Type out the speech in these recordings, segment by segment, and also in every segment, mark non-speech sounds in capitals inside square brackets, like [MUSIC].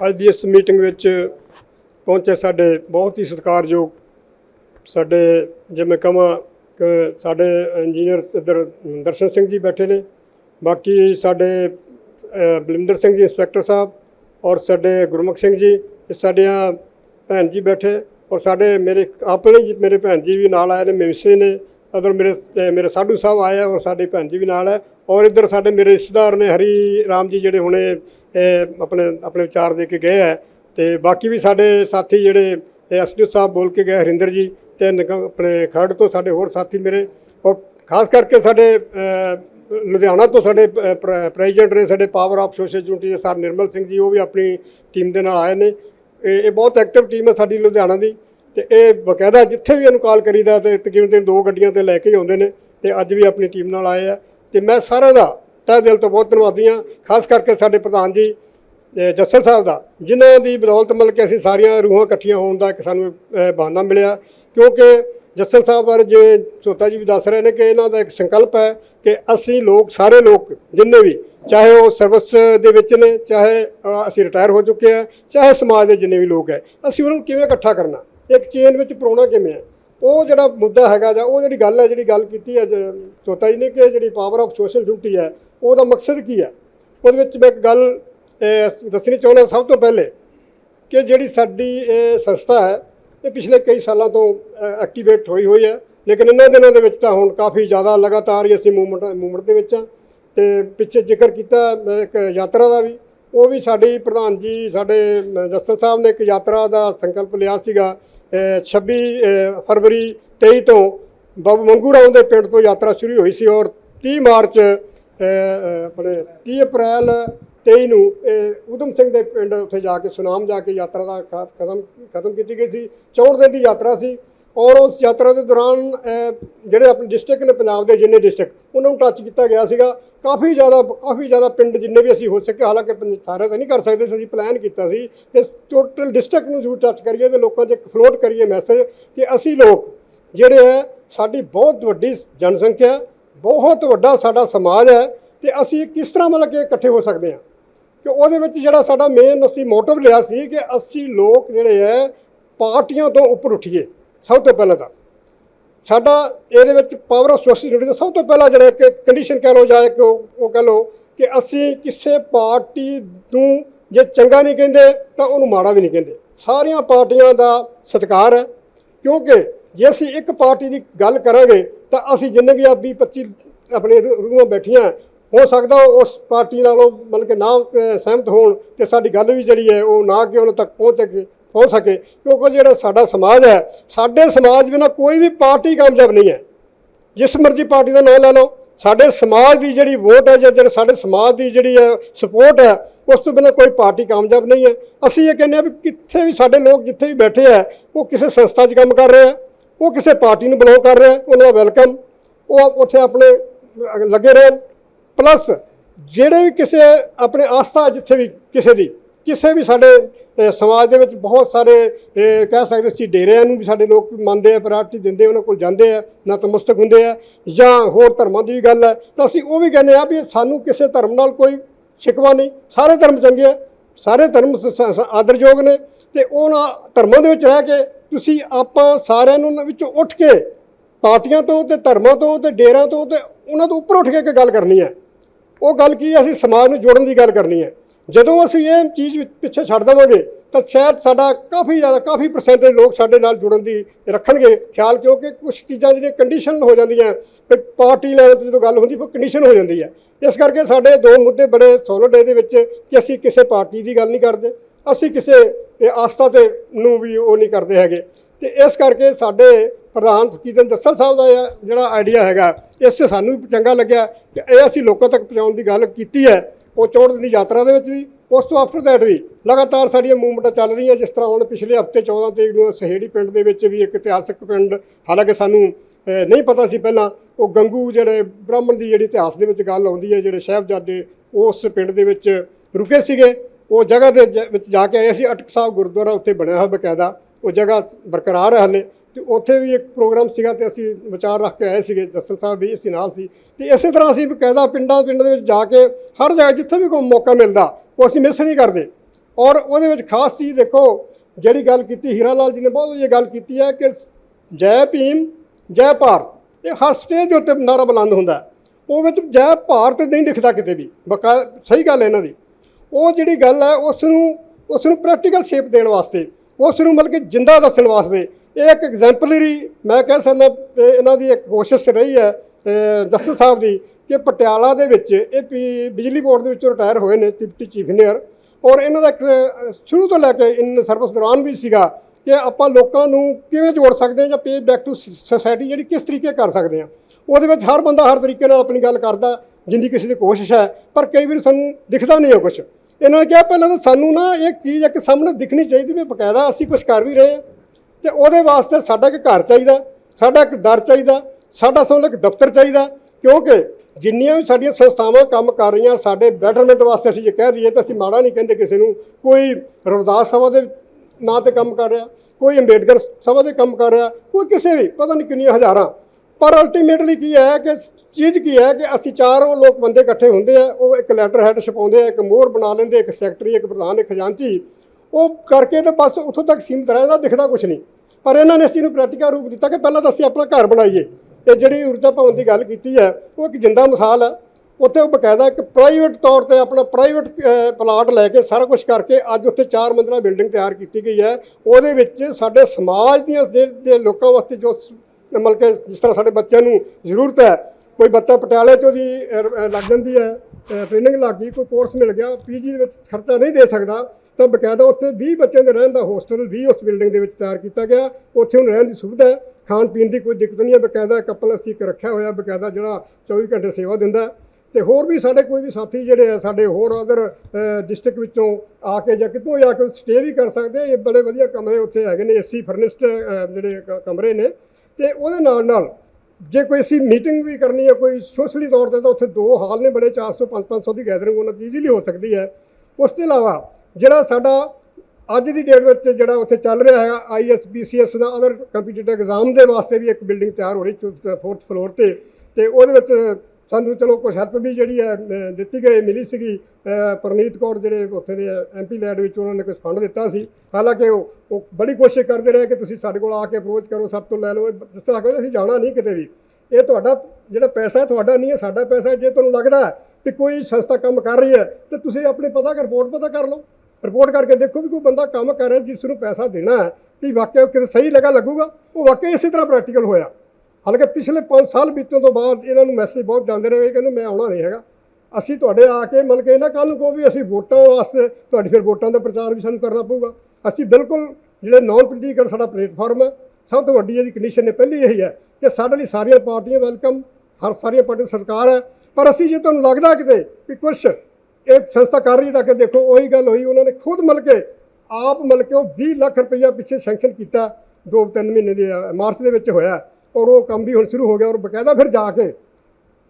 ਅੱਜ ਦੀ ਇਸ ਮੀਟਿੰਗ ਵਿੱਚ ਪਹੁੰਚੇ ਸਾਡੇ ਬਹੁਤ ਹੀ ਸਤਿਕਾਰਯੋਗ ਸਾਡੇ ਜਿਵੇਂ ਕਹਾਂ ਕਿ ਸਾਡੇ ਇੰਜੀਨੀਅਰ ਇੱਧਰ ਦਰਸ਼ਨ ਸਿੰਘ ਜੀ ਬੈਠੇ ਨੇ, ਬਾਕੀ ਸਾਡੇ ਬਲਿੰਦਰ ਸਿੰਘ ਜੀ, ਇੰਸਪੈਕਟਰ ਸਾਹਿਬ ਔਰ ਸਾਡੇ ਗੁਰਮੁਖ ਸਿੰਘ ਜੀ, ਇਹ ਸਾਡੀਆਂ ਭੈਣ ਜੀ ਬੈਠੇ ਔਰ ਸਾਡੇ ਮੇਰੇ ਆਪਣੇ ਮੇਰੇ ਭੈਣ ਜੀ ਵੀ ਨਾਲ ਆਏ ਨੇ ਮਿਮਸੇ ਨੇ ਅਦਰ ਮੇਰੇ ਮੇਰੇ ਸਾਧੂ ਸਾਹਿਬ ਆਏ ਔਰ ਸਾਡੇ ਭੈਣ ਜੀ ਵੀ ਨਾਲ ਹੈ ਔਰ ਇੱਧਰ ਸਾਡੇ ਮੇਰੇ ਰਿਸ਼ਤੇਦਾਰ ਨੇ ਹਰੀ ਰਾਮ ਜੀ ਜਿਹੜੇ ਹੁਣੇ ਆਪਣੇ ਆਪਣੇ ਵਿਚਾਰ ਦੇ ਕੇ ਗਏ ਹੈ ਤੇ ਬਾਕੀ ਵੀ ਸਾਡੇ ਸਾਥੀ ਜਿਹੜੇ ਐਸਡੀਓ ਸਾਹਿਬ ਬੋਲ ਕੇ ਗਏ, ਹਰਿੰਦਰ ਜੀ ਤੇ ਨਿਗਮ- ਆਪਣੇ ਖਰੜ ਤੋਂ ਸਾਡੇ ਹੋਰ ਸਾਥੀ ਮੇਰੇ। ਔਰ ਖਾਸ ਕਰਕੇ ਸਾਡੇ ਲੁਧਿਆਣਾ ਤੋਂ ਸਾਡੇ ਪ੍ਰੈਜ਼ੀਡੈਂਟ ਨੇ ਸਾਡੇ ਪਾਵਰ ਆਫ ਸੋਸ਼ਲ ਯੂਨਿਟੀ ਦੇ ਸਰ ਨਿਰਮਲ ਸਿੰਘ ਜੀ, ਉਹ ਵੀ ਆਪਣੀ ਟੀਮ ਦੇ ਨਾਲ ਆਏ ਨੇ। ਇਹ ਇਹ ਬਹੁਤ ਐਕਟਿਵ ਟੀਮ ਹੈ ਸਾਡੀ ਲੁਧਿਆਣਾ ਦੀ। ਤੇ ਇਹ ਬਕਾਇਦਾ ਜਿੱਥੇ ਵੀ ਇਹਨੂੰ ਕਾਲ ਕਰੀਦਾ ਤੇ ਤਕਰੀਬਨ ਦੋ ਗੱਡੀਆਂ ਤੇ ਲੈ ਕੇ ਹੀ ਆਉਂਦੇ ਨੇ ਤੇ ਅੱਜ ਵੀ ਆਪਣੀ ਟੀਮ ਨਾਲ ਆਏ ਆ। ਤੇ ਮੈਂ ਸਾਰਿਆਂ ਦਾ ਤਹਿ ਦਿਲ ਤੋਂ ਬਹੁਤ ਧੰਨਵਾਦੀ ਹਾਂ ਖਾਸ ਕਰਕੇ ਸਾਡੇ ਪ੍ਰਧਾਨ ਜੀ ਤੇ ਜੱਸਲ ਸਾਹਿਬ ਦਾ, ਜਿਨ੍ਹਾਂ ਦੀ ਬਦੌਲਤ ਮਿਲ ਕੇ ਅਸੀਂ ਸਾਰੀਆਂ ਰੂਹਾਂ ਇਕੱਠੀਆਂ ਹੋਣ ਦਾ ਇੱਕ ਸਾਨੂੰ ਬਹਾਨਾ ਮਿਲਿਆ। ਕਿਉਂਕਿ ਜੱਸਲ ਸਾਹਿਬ ਬਾਰੇ ਜਿਵੇਂ ਸੋਤਾ ਜੀ ਵੀ ਦੱਸ ਰਹੇ ਨੇ ਕਿ ਇਹਨਾਂ ਦਾ ਇੱਕ ਸੰਕਲਪ ਹੈ ਕਿ ਅਸੀਂ ਲੋਕ, ਸਾਰੇ ਲੋਕ, ਜਿੰਨੇ ਵੀ, ਚਾਹੇ ਉਹ ਸਰਵਿਸ ਦੇ ਵਿੱਚ ਨੇ, ਚਾਹੇ ਅਸੀਂ ਰਿਟਾਇਰ ਹੋ ਚੁੱਕੇ ਆ ਚਾਹੇ ਸਮਾਜ ਦੇ ਜਿੰਨੇ ਵੀ ਲੋਕ ਹੈ, ਅਸੀਂ ਉਹਨਾਂ ਨੂੰ ਕਿਵੇਂ ਇਕੱਠਾ ਕਰਨਾ? ਇੱਕ ਚੇਨ ਵਿੱਚ ਪਰੋਣਾ ਕਿਵੇਂ ਹੈ? ਉਹ ਜਿਹੜਾ ਮੁੱਦਾ ਹੈਗਾ ਜਾਂ ਉਹ ਜਿਹੜੀ ਗੱਲ ਹੈ, ਜਿਹੜੀ ਗੱਲ ਕੀਤੀ ਹੈ, ਜ- ਸੋਤਾ ਜੀ ਨੇ ਕਿ ਜਿਹੜੀ ਪਾਵਰ ਆਫ ਸੋਸ਼ਲ ਡਿਊਟੀ ਹੈ, ਉਹਦਾ ਮਕਸਦ ਕੀ ਹੈ? ਉਹਦੇ ਵਿੱਚ ਮੈਂ ਇੱਕ ਗੱਲ ਦੱਸਣੀ ਚਾਹੁੰਦਾ ਸਭ ਤੋਂ ਪਹਿਲੇ ਕਿ ਜਿਹੜੀ ਸਾਡੀ ਇਹ ਸੰਸਥਾ ਹੈ, ਇਹ ਪਿਛਲੇ ਕਈ ਸਾਲਾਂ ਤੋਂ ਐਕਟੀਵੇਟ ਹੋਈ ਹੋਈ ਹੈ। ਲੇਕਿਨ ਇਹਨਾਂ ਦਿਨਾਂ ਦੇ ਵਿੱਚ ਤਾਂ ਹੁਣ ਕਾਫੀ ਜ਼ਿਆਦਾ ਲਗਾਤਾਰ ਹੀ ਅਸੀਂ ਮੂਵਮੈਂਟ ਮੂਵਮੈਂਟ ਦੇ ਵਿੱਚ ਹਾਂ। ਤੇ ਪਿੱਛੇ ਜ਼ਿਕਰ ਕੀਤਾ ਮੈਂ ਇੱਕ ਯਾਤਰਾ ਦਾ ਵੀ। ਉਹ ਵੀ ਸਾਡੀ ਪ੍ਰਧਾਨ ਜੀ ਸਾਡੇ ਅਮ, ਸਾਹਿਬ ਨੇ ਇੱਕ ਯਾਤਰਾ ਦਾ ਸੰਕਲਪ ਲਿਆ ਸੀਗਾ ਅਹ, 26 ਫਰਵਰੀ 23 ਤੋਂ ਬਾਬੂ ਮੰਗੂ ਰਾਮ ਦੇ ਪਿੰਡ ਤੋਂ ਯਾਤਰਾ ਸ਼ੁਰੂ ਹੋਈ ਸੀ ਔਰ 30 ਮਾਰਚ ਆਪਣੇ 30 ਅਪ੍ਰੈਲ 23 ਨੂੰ ਇਹ ਉਦਮ ਸਿੰਘ ਦੇ ਪਿੰਡ ਉੱਥੇ ਜਾ ਕੇ ਸੁਨਾਮ ਜਾ ਕੇ ਯਾਤਰਾ ਦਾ ਖ- ਖਤਮ ਖਤਮ ਕੀਤੀ ਗਈ ਸੀ। 64 ਦਿਨ ਦੀ ਯਾਤਰਾ ਸੀ। ਔਰ ਉਸ ਯਾਤਰਾ ਦੇ ਦੌਰਾਨ ਜਿਹੜੇ ਆਪਣੇ ਡਿਸਟ੍ਰਿਕਟ ਨੇ ਪੰਜਾਬ ਦੇ, ਜਿੰਨੇ ਡਿਸਟ੍ਰਿਕਟ ਉਹਨਾਂ ਨੂੰ ਟੱਚ ਕੀਤਾ ਗਿਆ ਸੀਗਾ। ਕਾਫੀ ਜ਼ਿਆਦਾ ਕਾਫੀ ਜ਼ਿਆਦਾ ਪਿੰਡ ਜਿੰਨੇ ਵੀ ਅਸੀਂ ਹੋ ਸਕੇ, ਹਾਲਾਂਕਿ ਪੰ- ਸਾਰੇ ਤਾਂ ਨਹੀਂ ਕਰ ਸਕਦੇ ਸੀ, ਅਸੀਂ ਪਲਾਨ ਕੀਤਾ ਸੀ ਕਿ ਟੋਟਲ ਡਿਸਟ੍ਰਿਕਟ ਨੂੰ ਜ਼ਰੂਰ ਟੱਚ ਕਰੀਏ ਤੇ ਲੋਕਾਂ 'ਚ ਫਲੋਟ ਕਰੀਏ ਮੈਸੇਜ ਕਿ ਅਸੀਂ ਲੋਕ ਜਿਹੜੇ ਹੈ, ਸਾਡੀ ਬਹੁਤ ਵੱਡੀ ਜਨਸੰਖਿਆ ਬਹੁਤ ਵੱਡਾ ਸਾਡਾ ਸਮਾਜ ਹੈ ਤੇ ਅਸੀਂ ਕਿਸ ਤਰ੍ਹਾਂ ਮਤਲਬ ਕਿ ਇਕੱਠੇ ਹੋ ਸਕਦੇ ਹਾਂ? ਕਿ ਉਹਦੇ ਵਿੱਚ ਜਿਹੜਾ ਸਾਡਾ ਮੇਨ ਅਸੀਂ ਮੋਟਿਵ ਲਿਆ ਸੀ ਕਿ ਅਸੀਂ ਲੋਕ ਜਿਹੜੇ ਹੈ, ਪਾਰਟੀਆਂ ਤੋਂ ਉੱਪਰ ਉੱਠੀਏ। ਸਭ ਤੋਂ ਪਹਿਲਾਂ ਤਾਂ। ਸਾਡਾ ਇਹਦੇ ਵਿੱਚ ਪਾਵਰ ਆਫ ਸੋਸ਼ਲ ਜਿਹੜੀ ਦਾ ਸਭ ਤੋਂ ਪਹਿਲਾਂ ਜਿਹੜਾ ਇੱਕ ਕੰਡੀਸ਼ਨ ਕਹਿ ਲਓ ਜਾਂ ਇੱਕ ਉਹ ਕਹਿ ਲਓ ਕਿ ਅਸੀਂ ਕਿਸੇ ਪਾਰਟੀ ਨੂੰ ਜੇ ਚੰਗਾ ਨਹੀਂ ਕਹਿੰਦੇ ਤਾਂ ਉਹਨੂੰ ਮਾੜਾ ਵੀ ਨਹੀਂ ਕਹਿੰਦੇ। ਸਾਰੀਆਂ ਪਾਰਟੀਆਂ ਦਾ ਸਤਿਕਾਰ ਹੈ, ਕਿਉਂਕਿ ਜੇ ਅਸੀਂ ਇੱਕ ਪਾਰਟੀ ਦੀ ਗੱਲ ਕਰਾਂਗੇ ਤਾਂ ਅਸੀਂ ਜਿੰਨੇ ਵੀ ਆ 20 25 ਆਪਣੇ ਰੂ- ਰੂਹਾਂ ਬੈਠੀਆਂ, ਹੋ ਸਕਦਾ ਉਹ ਉਸ ਪਾਰਟੀ ਨਾਲੋਂ ਮਤਲਬ ਕਿ ਨਾ ਸਹਿਮਤ ਹੋਣ ਤੇ ਸਾਡੀ ਗੱਲ ਵੀ ਜਿਹੜੀ ਹੈ ਉਹ ਨਾ ਕਿ ਉਹਨਾਂ ਤੱਕ ਪਹੁੰਚ ਸਕੇ। ਹੋ ਸਕੇ, ਕਿਉਂਕਿ ਜਿਹੜਾ ਸਾਡਾ ਸਮਾਜ ਹੈ, ਸਾਡੇ ਸਮਾਜ ਬਿਨਾਂ ਕੋਈ ਵੀ ਪਾਰਟੀ ਕਾਮਯਾਬ ਨਹੀਂ ਹੈ। ਜਿਸ ਮਰਜ਼ੀ ਪਾਰਟੀ ਦਾ ਨਾਮ ਲੈ ਲਓ, ਸਾਡੇ ਸਮਾਜ ਦੀ ਜਿਹੜੀ ਵੋਟ ਹੈ ਜਾਂ ਜਿਹੜੇ ਸਾਡੇ ਸਮਾਜ ਦੀ ਜਿਹੜੀ ਹੈ ਸਪੋਰਟ ਹੈ, ਉਸ ਤੋਂ ਬਿਨਾਂ ਕੋਈ ਪਾਰਟੀ ਕਾਮਯਾਬ ਨਹੀਂ ਹੈ। ਅਸੀਂ ਇਹ ਕਹਿੰਦੇ ਆ ਵੀ ਕਿੱਥੇ ਵੀ ਸਾਡੇ ਲੋਕ ਜਿੱਥੇ ਵੀ ਬੈਠੇ ਆ ਉਹ ਕਿਸੇ ਸੰਸਥਾ 'ਚ ਕੰਮ ਕਰ ਰਹੇ ਆ ਉਹ ਕਿਸੇ ਪਾਰਟੀ ਨੂੰ ਬਿਲੋਂਗ ਕਰ ਰਹੇ ਆ ਉਹਨਾਂ ਦਾ ਵੈਲਕਮ ਉਹ ਉੱਥੇ ਆਪਣੇ ਲੱਗੇ ਰਹਿਣ। ਪਲੱਸ ਜਿਹੜੇ ਵੀ ਕਿਸੇ ਆਪਣੇ ਆਸਥਾ ਜਿੱਥੇ ਵੀ ਕਿਸੇ ਦੀ, ਕਿਸੇ ਵੀ ਸਾਡੇ ਸਮਾਜ ਦੇ ਵਿੱਚ ਬਹੁਤ ਸਾਰੇ ਕਹਿ ਸਕਦੇ ਸੀ ਡੇਰਿਆਂ ਨੂੰ ਵੀ ਸਾਡੇ ਲੋਕ ਮੰਨਦੇ ਆ, ਪ੍ਰਾਇਰਟੀ ਦਿੰਦੇ ਉਹਨਾਂ ਕੋਲ ਜਾਂਦੇ ਆ ਨਤਮਸਤਕ ਹੁੰਦੇ ਆ, ਜਾਂ ਹੋਰ ਧਰਮਾਂ ਦੀ ਵੀ ਗੱਲ ਹੈ। ਤਾਂ ਅਸੀਂ ਉਹ ਵੀ ਕਹਿੰਦੇ ਆ ਵੀ ਸਾਨੂੰ ਕਿਸੇ ਧਰਮ ਨਾਲ ਕੋਈ ਸ਼ਿਕਵਾ ਨਹੀਂ। ਸਾਰੇ ਧਰਮ ਚੰਗੇ ਆ, ਸਾਰੇ ਧਰਮ ਆਦਰਯੋਗ ਨੇ ਤੇ ਉਹਨਾਂ ਧਰਮਾਂ ਦੇ ਵਿੱਚ ਰਹਿ ਕੇ ਤੁਸੀਂ ਆਪਾਂ ਸਾਰਿਆਂ ਨੂੰ ਵਿੱਚੋਂ ਉੱਠ ਕੇ ਪਾਰਟੀਆਂ ਤੋਂ ਤੇ ਧਰਮਾਂ ਤੋਂ ਤੇ ਡੇਰਿਆਂ ਤੋਂ ਤੇ ਉਹਨਾਂ ਤੋਂ ਉੱਪਰ ਉੱਠ ਕੇ ਇੱਕ ਗੱਲ ਕਰਨੀ ਹੈ। ਉਹ ਗੱਲ ਕੀ ਹੈ? ਅਸੀਂ ਸਮਾਜ ਨੂੰ ਜੋੜਨ ਦੀ ਗੱਲ ਕਰਨੀ ਹੈ। ਜਦੋਂ ਅਸੀਂ ਇਹ ਚੀਜ਼ ਪਿੱਛੇ ਛੱਡ ਦੇਵਾਂਗੇ, ਤਾਂ ਸ਼ਾਇਦ ਸਾਡਾ ਕਾਫੀ ਜ਼ਿਆਦਾ, ਕਾਫੀ ਪਰਸੈਂਟੇਜ ਲੋਕ ਸਾਡੇ ਨਾਲ ਜੁੜਨ ਦੀ ਰੱਖਣਗੇ। ਖਿਆਲ ਕਿਉਂਕਿ ਕੁਝ ਚੀਜ਼ਾਂ ਜਿਹੜੀਆਂ ਕੰਡੀਸ਼ਨ ਹੋ ਜਾਂਦੀਆਂ, ਵੀ ਪਾਰਟੀ ਲੈਵਲ ਤੇ ਜਦੋਂ ਗੱਲ ਹੁੰਦੀ, ਫਿਰ ਕੰਡੀਸ਼ਨ ਹੋ ਜਾਂਦੀ ਹੈ। ਇਸ ਕਰਕੇ ਸਾਡੇ ਦੋ ਮੁੱਦੇ ਬੜੇ ਸੋਲਿਡ ਇਹਦੇ ਵਿੱਚ ਕਿ ਅਸੀਂ ਕਿਸੇ ਪਾਰਟੀ ਦੀ ਗੱਲ ਨਹੀਂ ਕਰਦੇ, ਅਸੀਂ ਕਿਸੇ ਆਸਥਾ ਤੇ ਨੂੰ ਵੀ ਉਹ ਨਹੀਂ ਕਰਦੇ ਹੈਗੇ। ਤੇ ਇਸ ਕਰਕੇ ਸਾਡੇ ਪ੍ਰਧਾਨ ਫਕੀਰਨ ਦੱਸਲ ਸਾਹਿਬ ਦਾ ਇਹ ਜਿਹੜਾ ਆਈਡੀਆ ਹੈਗਾ, ਇਸ 'ਚ ਸਾਨੂੰ ਵੀ ਚੰਗਾ ਲੱਗਿਆ ਕਿ ਇਹ ਅਸੀਂ ਲੋਕਾਂ ਤੱਕ ਪਹੁੰਚਾਉਣ ਦੀ ਗੱਲ ਕੀਤੀ ਹੈ। ਉਹ ਚੌੜ ਦੀ ਯਾਤਰਾ ਦੇ ਵਿੱਚ ਵੀ, ਉਸ ਤੋਂ ਆਫਟਰ ਦੈਟ ਵੀ ਲਗਾਤਾਰ ਸਾਡੀਆਂ ਮੂਵਮੈਂਟਾਂ ਚੱਲ ਰਹੀਆਂ ਜਿਸ ਤਰ੍ਹਾਂ ਹੁਣ ਪਿਛਲੇ ਹਫ਼ਤੇ 14 ਤਰੀਕ ਨੂੰ ਸਹੇੜੀ ਪਿੰਡ ਦੇ ਵਿੱਚ ਵੀ ਇੱਕ ਇਤਿਹਾਸਕ ਪਿੰਡ, ਹਾਲਾਂਕਿ ਸਾਨੂੰ ਨਹੀਂ ਪਤਾ ਸੀ ਪਹਿਲਾਂ, ਉਹ ਗੰਗੂ ਜਿਹੜੇ ਬ੍ਰਾਹਮਣ ਦੀ ਜਿਹੜੀ ਇਤਿਹਾਸ ਦੇ ਵਿੱਚ ਗੱਲ ਆਉਂਦੀ ਹੈ, ਜਿਹੜੇ ਸਾਹਿਬਜ਼ਾਦੇ ਉਸ ਪਿੰਡ ਦੇ ਵਿੱਚ ਰੁਕੇ ਸੀਗੇ, ਉਹ ਜਗ੍ਹਾ ਦੇ ਜ- ਵਿੱਚ ਜਾ ਕੇ ਆਏ ਸੀ, ਅਟਕ ਸਾਹਿਬ ਗੁਰਦੁਆਰਾ ਉੱਥੇ ਬਣਿਆ ਹੋਇਆ ਬਕਾਇਦਾ, ਉਹ ਜਗ੍ਹਾ ਬਰਕਰਾਰ ਹੈ ਹਲੇ। ਤੇ ਉੱਥੇ ਵੀ ਇੱਕ ਪ੍ਰੋਗਰਾਮ ਸੀਗਾ ਤੇ ਅਸੀਂ ਵਿਚਾਰ ਰੱਖ ਕੇ ਆਏ ਸੀਗੇ ਜੱਸਲ ਸਾਹਿਬ ਵੀ ਅਸੀਂ ਨਾਲ ਸੀ। ਤੇ ਇਸੇ ਤਰ੍ਹਾਂ ਅਸੀਂ ਬਕਾਇਦਾ ਪਿੰਡਾਂ, ਪਿੰਡ ਦੇ ਵਿੱਚ ਜਾ ਕੇ ਹਰ ਜਗ੍ਹਾ ਜਿੱਥੇ ਵੀ ਕੋਈ ਮੌਕਾ ਮਿਲਦਾ, ਉਹ ਅਸੀਂ ਮਿਸ ਨਹੀਂ ਕਰਦੇ। ਔਰ ਉਹਦੇ ਵਿੱਚ ਖਾਸ ਚੀਜ਼ ਦੇਖੋ, ਜਿਹੜੀ ਗੱਲ ਕੀਤੀ ਹੀਰਾ ਲਾਲ ਜੀ ਨੇ, ਬਹੁਤ ਵਧੀਆ ਗੱਲ ਕੀਤੀ ਹੈ ਕਿ ਜੈ ਭੀਮ, ਜੈ ਭਾਰਤ, ਇਹ ਹਰ ਸਟੇਜ ਦੇ ਉੱਤੇ ਨਾਰਾ ਬੁਲੰਦ ਹੁੰਦਾ ਉਹ ਵਿੱਚ ਜੈ ਭਾਰਤ ਨਹੀਂ ਦਿਖਦਾ ਕਿਤੇ ਵੀ, ਬਕਾ, ਸਹੀ ਗੱਲ ਹੈ ਇਹਨਾਂ ਦੀ। ਉਹ ਜਿਹੜੀ ਗੱਲ ਹੈ ਉਸ ਨੂੰ ਉਸ ਨੂੰ ਪ੍ਰੈਕਟੀਕਲ ਸ਼ੇਪ ਦੇਣ ਵਾਸਤੇ ਉਸ ਨੂੰ ਮਤਲਬ ਕਿ ਜਿੰਦਾ ਦੱਸਣ ਵਾਸਤੇ ਇਹ ਇੱਕ ਐਗਜ਼ੈਂਪਲਰੀ ਮੈਂ ਕਹਿ ਸਕਦਾ ਕਿ ਇਹਨਾਂ ਦੀ ਇੱਕ ਕੋਸ਼ਿਸ਼ ਰਹੀ ਹੈ ਅਹ ਸਾਹਿਬ ਦੀ, ਕਿ ਪਟਿਆਲਾ ਦੇ ਵਿੱਚ ਇਹ ਪੀ- ਬਿਜਲੀ ਬੋਰਡ ਦੇ ਵਿੱਚੋਂ ਰਿਟਾਇਰ ਹੋਏ ਨੇ, ਡਿਪਟੀ ਚੀਫ ਇੰਜੀਨੀਅਰ ਔਰ ਇਹਨਾਂ ਦਾ ਇੱਕ ਸ਼ੁਰੂ ਤੋਂ ਲੈ ਕੇ ਇਨ ਸਰਵਿਸ ਦੌਰਾਨ ਵੀ ਸੀਗਾ ਕਿ ਆਪਾਂ ਲੋਕਾਂ ਨੂੰ ਕਿਵੇਂ ਜੋੜ ਸਕਦੇ ਹਾਂ ਜਾਂ ਪੇ ਬੈਕ ਟੂ ਸੋਸਾਇਟੀ ਜਿਹੜੀ ਕਿਸ ਤਰੀਕੇ ਕਰ ਸਕਦੇ ਹਾਂ। ਉਹਦੇ ਵਿੱਚ ਹਰ ਬੰਦਾ ਹਰ ਤਰੀਕੇ ਨਾਲ ਆਪਣੀ ਗੱਲ ਕਰਦਾ, ਜਿੰਨੀ ਕਿਸੇ ਦੀ ਕੋਸ਼ਿਸ਼ ਹੈ, ਪਰ ਕਈ ਵਾਰ ਸਾਨੂੰ ਦਿਖਦਾ ਨਹੀਂ ਹੈ ਕੁਝ ਇਹਨਾਂ ਨੇ ਕਿਹਾ ਪਹਿਲਾਂ ਤਾਂ ਸਾਨੂੰ ਨਾ ਇੱਕ ਚੀਜ਼ ਇੱਕ ਸਾਹਮਣੇ ਦਿਖਣੀ ਚਾਹੀਦੀ ਵੀ ਬਕਾਇਦਾ ਅਸੀਂ ਕੁਝ ਕਰ ਵੀ ਰਹੇ ਹਾਂ। ਤੇ ਉਹਦੇ ਵਾਸਤੇ ਸਾਡਾ ਇੱਕ ਘਰ ਚਾਹੀਦਾ, ਸਾਡਾ ਇੱਕ ਦਰ ਚਾਹੀਦਾ, ਸਾਡਾ ਸਾਨੂੰ ਇੱਕ ਦਫ਼ਤਰ ਚਾਹੀਦਾ, ਕਿਉਂਕਿ ਜਿੰਨੀਆਂ ਵੀ ਸਾਡੀਆਂ ਸੰਸਥਾਵਾਂ ਕੰਮ ਕਰ ਰਹੀਆਂ, ਸਾਡੇ ਬੈਟਰਮੈਂਟ ਵਾਸਤੇ ਅਸੀਂ ਜੇ ਕਹਿ ਦਈਏ ਤਾਂ ਅਸੀਂ ਮਾੜਾ ਨਹੀਂ ਕਹਿੰਦੇ ਕਿਸੇ ਨੂੰ, ਕੋਈ ਰਵਿਦਾਸ ਸਭਾ ਦੇ ਨਾਂ ਤੇ ਕੰਮ ਕਰ ਰਿਹਾ, ਕੋਈ ਅੰਬੇਡਕਰ ਸਭਾ ਦੇ ਕੰਮ ਕਰ ਰਿਹਾ, ਕੋਈ ਕਿਸੇ ਵੀ, ਪਤਾ ਨਹੀਂ ਕਿੰਨੀਆਂ ਹਜ਼ਾਰਾਂ। ਪਰ ਅਲਟੀਮੇਟਲੀ ਕੀ ਹੈ ਕਿ ਚੀਜ਼ ਕੀ ਹੈ ਕਿ ਅਸੀਂ ਚਾਰ ਉਹ ਲੋਕ ਬੰਦੇ ਇਕੱਠੇ ਹੁੰਦੇ ਆ, ਉਹ ਇੱਕ ਲੈਟਰ ਹੈਡ ਛਪਾਉਂਦੇ ਆ, ਇੱਕ ਮੋਹਰ ਬਣਾ ਲੈਂਦੇ ਇੱਕ ਸੈਕਟਰੀ ਇੱਕ ਪ੍ਰਧਾਨ, ਇੱਕ ਖਜ਼ਾਨਚੀ। ਉਹ ਕਰਕੇ ਤਾਂ ਬਸ ਉੱਥੋਂ ਤੱਕ ਸੀਮਤ ਜਾਂਦਾ, ਦਿਖਦਾ ਕੁਝ ਨਹੀਂ। ਪਰ ਇਹਨਾਂ ਨੇ ਅਸੀਂ ਚੀਜ਼ ਨੂੰ ਪ੍ਰੈਕਟੀਕਲ ਰੂਪ ਦਿੱਤਾ ਕਿ ਪਹਿਲਾਂ ਤਾਂ ਅਸੀਂ ਆਪਣਾ ਘਰ ਬਣਾਈਏ। ਇਹ ਜਿਹੜੀ ਊਰਜਾ ਭਵਨ ਦੀ ਗੱਲ ਕੀਤੀ ਹੈ, ਉਹ ਇੱਕ ਜਿੰਦਾ ਮਿਸਾਲ ਹੈ। ਉੱਥੇ ਉਹ ਬਕਾਇਦਾ ਇੱਕ ਪ੍ਰਾਈਵੇਟ ਤੌਰ ਤੇ ਆਪਣਾ ਪ੍ਰਾਈਵੇਟ ਪਲਾਟ ਲੈ ਕੇ ਸਾਰਾ ਕੁਝ ਕਰਕੇ ਅੱਜ ਉੱਥੇ ਚਾਰ ਮੰਜ਼ਿਲਾ ਬਿਲਡਿੰਗ ਤਿਆਰ ਕੀਤੀ ਗਈ ਹੈ। ਉਹਦੇ ਵਿੱਚ ਸਾਡੇ ਸਮਾਜ ਦੀਆਂ ਜੇ ਲੋਕਾਂ ਵਾਸਤੇ ਜੋ ਮਤਲਬ ਕਿ ਜਿਸ ਤਰ੍ਹਾਂ ਸਾਡੇ ਬੱਚਿਆਂ ਨੂੰ ਜ਼ਰੂਰਤ ਹੈ, ਕੋਈ ਬੱਚਾ ਪਟਿਆਲੇ ਤੋਂ ਦੀ ਲੱਗ ਜਾਂਦੀ ਹੈ। ਟ੍ਰੇਨਿੰਗ ਲੱਗ ਗਈ, ਕੋਈ ਕੋਰਸ ਮਿਲ ਗਿਆ ਪੀਜੀ ਦੇ ਵਿੱਚ ਖਰਚਾ ਨਹੀਂ ਦੇ ਸਕਦਾ, ਤਾਂ ਬਕਾਇਦਾ ਉੱਥੇ 20 ਬੱਚਿਆਂ ਦੇ ਰਹਿਣ ਦਾ ਹੋਸਟਲ ਵੀ ਉਸ ਬਿਲਡਿੰਗ ਦੇ ਵਿੱਚ ਤਿਆਰ ਕੀਤਾ ਗਿਆ, ਉੱਥੇ ਉਹਨੂੰ ਰਹਿਣ ਦੀ ਸੁਵਿਧਾ ਹੈ, ਖਾਣ ਪੀਣ ਦੀ ਕੋਈ ਦਿੱਕਤ ਨਹੀਂ ਹੈ, ਬਕਾਇਦਾ ਕਪਲ ਅਸੀਂ ਇੱਕ ਰੱਖਿਆ ਹੋਇਆ, ਬਕਾਇਦਾ ਜਿਹੜਾ 24 ਘੰਟੇ ਸੇਵਾ ਦਿੰਦਾ ਹੈ। ਤੇ ਹੋਰ ਵੀ ਸਾਡੇ ਕੋਈ ਵੀ ਸਾਥੀ ਜਿਹੜੇ ਆ, ਸਾਡੇ ਹੋਰ ਅਦਰ ਡਿਸਟ੍ਰਿਕਟ ਵਿੱਚੋਂ ਆ ਕੇ ਜਾਂ ਕਿਤੋਂ ਆ ਕੇ ਸਟੇ ਵੀ ਕਰ ਸਕਦੇ ਇਹ ਬੜੇ ਵਧੀਆ ਕਮਰੇ ਉੱਥੇ ਹੈਗੇ ਨੇ ਏਸੀ ਫਰਨਿਸਡ ਜਿਹੜੇ ਕ- ਕਮਰੇ ਨੇ, ਤੇ ਉਹਦੇ ਨਾਲ ਨਾਲ ਜੇ ਕੋਈ ਅਸੀਂ ਮੀਟਿੰਗ ਵੀ ਕਰਨੀ ਹੈ, ਕੋਈ ਸੋਸ਼ਲੀ ਤੌਰ ਤੇ ਤਾਂ ਉੱਥੇ ਦੋ ਹਾਲ ਨੇ, ਬੜੇ 400 500 ਦੀ ਗੈਦਰਿੰਗ ਉਹਨਾਂ ਦੀ ਈਜ਼ੀਲੀ ਹੋ ਸਕਦੀ ਹੈ। ਉਸ ਤੋਂ ਇਲਾਵਾ ਜਿਹੜਾ ਸਾਡਾ ਅੱਜ ਦੀ ਡੇਟ ਵਿੱਚ ਜਿਹੜਾ ਉੱਥੇ ਚੱਲ ਰਿਹਾ ਹੈ ਆਈਐਸਪੀਸੀਐਸ ਦਾ ਅਦਰ ਕੰਪੀਟੀਟਿਵ ਐਗਜ਼ਾਮ ਦੇ ਵਾਸਤੇ ਵੀ ਇੱਕ ਬਿਲਡਿੰਗ ਤਿਆਰ ਹੋ ਰਹੀ ਫੋਰਥ ਫਲੋਰ ਤੇ। ਤੇ ਉਹਦੇ ਵਿੱਚ ਸਾਨੂੰ ਚਲੋ ਕੁਝ ਹੈਲਪ ਵੀ ਜਿਹੜੀ ਹੈ ਦਿੱਤੀ ਗਈ, ਮਿਲੀ ਸੀਗੀ। ਪਰਨੀਤ ਕੌਰ ਜਿਹੜੇ ਉੱਥੇ ਦੇ ਐਮਪੀ ਲੈਡ ਵਿੱਚ ਉਹਨਾਂ ਨੇ ਕੁਝ ਫੰਡ ਦਿੱਤਾ ਸੀ। ਹਾਲਾਂਕਿ ਉਹ ਉਹ ਬੜੀ ਕੋਸ਼ਿਸ਼ ਕਰਦੇ ਰਹੇ ਕਿ ਤੁਸੀਂ ਸਾਡੇ ਕੋਲ ਆ ਕੇ ਅਪਰੋਚ ਕਰੋ, ਸਭ ਤੋਂ ਲੈ ਲਓ। ਜਿਸ ਤਰ੍ਹਾਂ ਕਹਿੰਦੇ, ਅਸੀਂ ਜਾਣਾ ਨਹੀਂ ਕਿਤੇ ਵੀ। ਇਹ ਤੁਹਾਡਾ ਜਿਹੜਾ ਪੈਸਾ ਤੁਹਾਡਾ ਨਹੀਂ ਹੈ, ਸਾਡਾ ਪੈਸਾ ਜੇ ਤੁਹਾਨੂੰ ਲੱਗਦਾ ਹੈ ਕਿ ਕੋਈ ਸੰਸਥਾ ਕੰਮ ਕਰ ਰਹੀ ਹੈ, ਤੇ ਤੁਸੀਂ ਆਪਣੇ ਪਤਾ ਕਰ ਰਿਪੋਰਟ ਪਤਾ ਕਰ ਲਓ। ਰਿਪੋਰਟ ਕਰਕੇ ਦੇਖੋ ਵੀ ਕੋਈ ਬੰਦਾ ਕੰਮ ਕਰ ਰਿਹਾ, ਜਿਸ ਨੂੰ ਪੈਸਾ ਦੇਣਾ ਹੈ, ਵੀ ਵਾਕਿਆ ਕਿਤੇ ਸਹੀ ਲਗਾ ਲੱਗੂਗਾ। ਉਹ ਵਾਕਿਆ ਇਸੇ ਤਰ੍ਹਾਂ ਪ੍ਰੈਕਟੀਕਲ ਹੋਇਆ। ਹਾਲਾਂਕਿ ਪਿਛਲੇ 5 ਸਾਲ ਬੀਤਣ ਤੋਂ ਬਾਅਦ ਇਹਨਾਂ ਨੂੰ ਮੈਸੇਜ ਬਹੁਤ ਜਾਂਦੇ ਰਹੇ ਕਹਿੰਦੇ ਮੈਂ ਆਉਣਾ ਨਹੀਂ ਹੈਗਾ। ਅਸੀਂ ਤੁਹਾਡੇ ਆ ਕੇ ਮਤਲਬ ਕਿ ਇਹਨਾਂ ਕੱਲ ਨੂੰ ਕਹੋ ਵੀ ਅਸੀਂ ਵੋਟਾਂ ਵਾਸਤੇ ਤੁਹਾਡੀ ਫਿਰ ਵੋਟਾਂ ਦਾ ਪ੍ਰਚਾਰ ਵੀ ਸਾਨੂੰ ਕਰਨਾ ਪਊਗਾ। ਅਸੀਂ ਬਿਲਕੁਲ ਜਿਹੜੇ ਨਾਨ ਪੋਲੀਟੀਕਲ ਸਾਡਾ ਪਲੇਟਫਾਰਮ ਹੈ, ਸਭ ਤੋਂ ਵੱਡੀ ਇਹਦੀ ਕੰਡੀਸ਼ਨ ਹੈ ਪਹਿਲੀ ਇਹੀ ਹੈ ਕਿ ਸਾਡੇ ਲਈ ਸਾਰੀਆਂ ਪਾਰਟੀਆਂ ਵੈਲਕਮ ਹਰ ਸਾਰੀਆਂ ਪਾਰਟੀਆਂ ਸਰਕਾਰ ਹੈ। ਪਰ ਅਸੀਂ ਜੇ ਤੁਹਾਨੂੰ ਲੱਗਦਾ ਕਿਤੇ ਕਿ ਕੁਛ ਇਹ ਸੰਸਥਾ ਕਰ ਰਹੀ ਤਾਂ ਕਿ ਦੇਖੋ, ਉਹੀ ਗੱਲ ਹੋਈ, ਉਹਨਾਂ ਨੇ ਖੁਦ ਮਿਲ ਕੇ ਆਪ ਮਿਲ ਕੇ ਉਹ 20 ਲੱਖ ਰੁਪਈਆ ਪਿੱਛੇ ਸੈਂਕਸ਼ਨ ਕੀਤਾ ਦੋ ਤਿੰਨ ਮਹੀਨੇ ਦੇ, ਮਾਰਚ ਦੇ ਵਿੱਚ ਹੋਇਆ। ਔਰ ਉਹ ਕੰਮ ਵੀ ਹੁਣ ਸ਼ੁਰੂ ਹੋ ਗਿਆ ਔਰ ਬਕਾਇਦਾ ਫਿਰ ਜਾ ਕੇ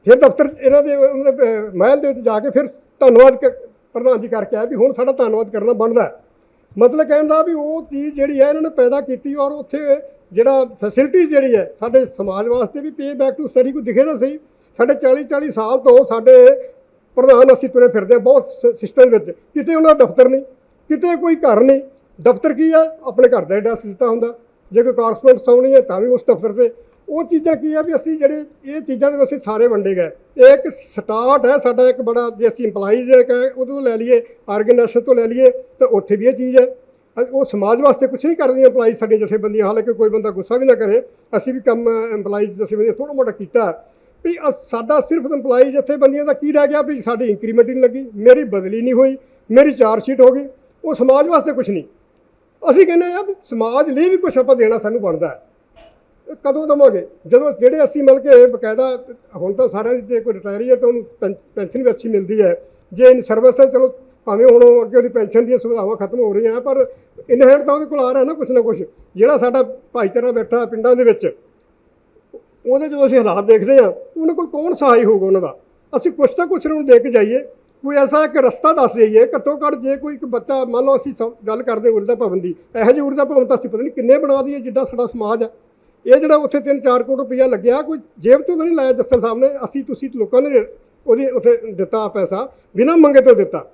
ਫਿਰ ਦਫ਼ਤਰ ਇਹਨਾਂ ਦੇ ਉਹਨਾਂ ਦੇ ਮਹਿਲ ਦੇ ਵਿੱਚ ਜਾ ਕੇ ਫਿਰ ਧੰਨਵਾਦ ਕ- ਪ੍ਰਧਾਨ ਜੀ ਕਰਕੇ ਆਇਆ ਵੀ ਹੁਣ ਸਾਡਾ ਧੰਨਵਾਦ ਕਰਨਾ ਬਣਦਾ ਮਤਲਬ ਕਹਿਣ ਦਾ ਵੀ ਉਹ ਚੀਜ਼ ਜਿਹੜੀ ਹੈ ਇਹਨਾਂ ਨੇ ਪੈਦਾ ਕੀਤੀ ਔਰ ਉੱਥੇ ਜਿਹੜਾ ਫੈਸਿਲਿਟੀ ਜਿਹੜੀ ਹੈ ਸਾਡੇ ਸਮਾਜ ਵਾਸਤੇ ਵੀ ਪੇ ਬੈਕ ਟੂ ਸਟੱਡੀ ਕੋਈ ਦਿਖੇ ਤਾਂ ਸਹੀ। ਸਾਡੇ 40 40 ਸਾਲ ਤੋਂ ਸਾਡੇ ਪ੍ਰਧਾਨ ਅਸੀਂ ਤੁਰੇ ਫਿਰਦੇ ਹਾਂ ਬਹੁਤ ਸਿਸਟਮ ਵਿੱਚ। ਕਿਤੇ ਉਹਨਾਂ ਦਾ ਦਫ਼ਤਰ ਨਹੀਂ, ਕਿਤੇ ਕੋਈ ਘਰ ਨਹੀਂ। ਦਫ਼ਤਰ ਕੀ ਹੈ? ਆਪਣੇ ਘਰ ਦਾ ਐਡਰੈਸ ਦਿੱਤਾ ਹੁੰਦਾ। ਜੇ ਕੋਈ ਕਾਰਸਪੋਰਟ ਆਉਣੀ ਹੈ ਤਾਂ ਵੀ ਉਸ ਦਫ਼ਤਰ ਤੇ ਉਹ ਚੀਜ਼ਾਂ ਕੀ ਆ ਵੀ ਅਸੀਂ ਜਿਹੜੇ ਇਹ ਚੀਜ਼ਾਂ ਦੇ ਵਿੱਚ ਅਸੀਂ ਸਾਰੇ ਵੰਡੇ ਗਏ। ਇਹ ਇੱਕ ਸਟਾਰਟ ਹੈ, ਸਾਡਾ ਇੱਕ ਬੜਾ ਜੇ ਅਸੀਂ EMPLOYEES ਹੈ ਉਹਦੇ ਤੋਂ ਲੈ ਲਈਏ ਆਰਗੇਨਾਈਜੇਸ਼ਨ ਤੋਂ ਲੈ ਲਈਏ, ਤਾਂ ਉੱਥੇ ਵੀ ਇਹ ਚੀਜ਼ ਹੈ। ਉਹ ਸਮਾਜ ਵਾਸਤੇ ਕੁਝ ਨਹੀਂ ਕਰਦੀਆਂ EMPLOYEES ਸਾਡੀਆਂ ਜਥੇਬੰਦੀਆਂ, ਹਾਲਾਂਕਿ ਕੋਈ ਬੰਦਾ ਗੁੱਸਾ ਵੀ ਨਾ ਕਰੇ। ਅਸੀਂ ਵੀ ਕੰਮ, EMPLOYEES, ਜਥੇਬੰਦੀਆਂ ਥੋੜਾ ਮੋਟਾ ਕੀਤਾ। ਵੀ ਅ- ਸਾਡਾ ਸਿਰਫ EMPLOYEE ਜਥੇਬੰਦੀਆਂ ਦਾ ਕੀ ਰਹਿ ਗਿਆ ਵੀ ਸਾਡੀ ਇੰਕਰੀਮੈਂਟ ਨਹੀਂ ਲੱਗੀ, ਮੇਰੀ ਬਦਲੀ ਨਹੀਂ ਹੋਈ, ਮੇਰੀ ਚਾਰਜ ਸ਼ੀਟ ਹੋ ਗਈ। ਉਹ ਸਮਾਜ ਵਾਸਤੇ ਕੁਝ ਨਹੀਂ। ਅਸੀਂ ਕਹਿੰਦੇ ਆ ਵੀ ਸਮਾਜ ਲਈ ਵੀ ਕੁਝ ਆਪਾਂ ਦੇਣਾ ਸਾਨੂੰ ਬਣਦਾ ਹੈ। ਕਦੋਂ ਦਵਾਂਗੇ? ਜਦੋਂ ਜਿਹੜੇ ਅਸੀਂ ਮਿਲ ਕੇ ਬਕਾਇਦਾ ਹੁਣ ਤਾਂ ਸਾਰਿਆਂ ਦੀ ਜੇ ਕੋਈ ਰਿਟਾਇਰੀ ਹੈ ਤਾਂ ਉਹਨੂੰ ਪੈਨ- ਪੈਨਸ਼ਨ ਵੀ ਅੱਛੀ ਮਿਲਦੀ ਹੈ। ਜੇ ਇਨ ਸਰਵਿਸ ਹੈ, ਚਲੋ ਭਾਵੇਂ ਹੁਣ ਅੱਗੇ ਉਹਦੀ ਪੈਨਸ਼ਨ ਦੀਆਂ ਸੁਵਿਧਾਵਾਂ ਖਤਮ ਹੋ ਰਹੀਆਂ, ਪਰ ਇਨ ਹੈਂਡ ਤਾਂ ਉਹਦੇ ਕੋਲ ਆ ਰਿਹਾ ਨਾ ਕੁਛ ਨਾ ਕੁਛ। ਜਿਹੜਾ ਸਾਡਾ ਭਾਈਚਾਰਾ ਬੈਠਾ ਪਿੰਡਾਂ ਦੇ ਵਿੱਚ, ਉਹਦੇ ਜਦੋਂ ਅਸੀਂ ਹਾਲਾਤ ਦੇਖਦੇ ਆ ਉਹਨਾਂ ਕੋਲ ਕੌਣ ਸਹਾਈ ਹੋਊਗਾ ਉਹਨਾਂ ਦਾ? ਅਸੀਂ ਕੁਛ ਤਾਂ ਕੁਛ ਨੂੰ ਦੇ ਕੇ ਜਾਈਏ। ਕੋਈ ਐਸਾ ਇੱਕ ਰਸਤਾ ਦੱਸ ਜਾਈਏ ਘੱਟੋ ਘੱਟ ਜੇ ਕੋਈ ਇੱਕ ਬੱਚਾ, ਮੰਨ ਲਓ ਅਸੀਂ ਸਭ ਗੱਲ ਕਰਦੇ ਊਰਜਾ ਭਵਨ ਦੀ, ਇਹੋ ਜਿਹੀ ਊਰਜਾ ਭਵਨ ਤਾਂ ਅਸੀਂ ਪਤਾ ਨਹੀਂ ਕਿੰਨੇ ਬਣਾ ਦਈਏ, ਜਿੱਦਾਂ ਸਾਡਾ ਸਮਾਜ ਹੈ। ਇਹ ਜਿਹੜਾ ਉੱਥੇ 3-4 ਕਰੋੜ ਰੁਪਇਆ ਲੱਗਿਆ, ਕੋਈ ਜੇਬ ਤੋਂ ਤਾਂ ਨਹੀਂ ਲਾਇਆ ਜੱਸਲ ਸਾਹਿਬ ਨੇ। ਅਸੀਂ ਤੁਸੀਂ ਲੋਕਾਂ ਨੇ ਉਹਦੀ ਉੱਥੇ ਦਿੱਤਾ ਪੈਸਾ, ਬਿਨਾਂ ਮੰਗੇ ਤੋਂ ਦਿੱਤਾ।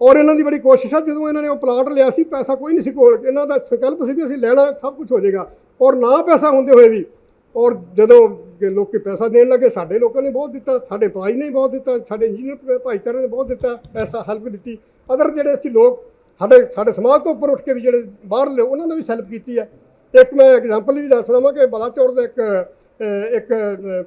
ਔਰ ਇਹਨਾਂ ਦੀ ਬੜੀ ਕੋਸ਼ਿਸ਼ ਆ, ਜਦੋਂ ਇਹਨਾਂ ਨੇ ਉਹ ਪਲਾਟ ਲਿਆ ਸੀ, ਪੈਸਾ ਕੋਈ ਨਹੀਂ ਸੀ ਕੋਲ। ਇਹਨਾਂ ਦਾ ਸੰਕਲਪ ਸੀ ਵੀ ਅਸੀਂ ਲੈਣਾ, ਸਭ ਕੁਝ ਹੋ ਜਾਏਗਾ। ਔਰ ਨਾ ਪੈਸਾ ਹੁੰਦੇ ਹੋਏ ਵੀ, ਔਰ ਜਦੋਂ ਕਿ ਲੋਕੀ ਪੈਸਾ ਦੇਣ ਲੱਗੇ, ਸਾਡੇ ਲੋਕਾਂ ਨੇ ਬਹੁਤ ਦਿੱਤਾ, ਸਾਡੇ ਭਾਈ ਨੇ ਬਹੁਤ ਦਿੱਤਾ, ਸਾਡੇ ਇੰਜੀਨੀਅਰ ਭਾਈਚਾਰੇ ਨੇ ਬਹੁਤ ਦਿੱਤਾ, ਪੈਸਾ ਹੈਲਪ ਦਿੱਤੀ। ਅਦਰ ਜਿਹੜੇ ਅਸੀਂ ਲੋਕ, ਸਾਡੇ ਸਾਡੇ ਸਮਾਜ ਤੋਂ ਉੱਪਰ ਉੱਠ ਕੇ ਵੀ ਜਿਹੜੇ ਬਾਹਰਲੇ ਉਹਨਾਂ ਨੇ ਵੀ ਹੈਲਪ ਕੀਤੀ ਹੈ। ਇੱਕ ਮੈਂ ਐਗਜ਼ਾਮਪਲ ਵੀ ਦੱਸ ਦਵਾਂ ਕਿ ਬਲਾਚੌਰ ਦਾ ਇੱਕ ਇੱਕ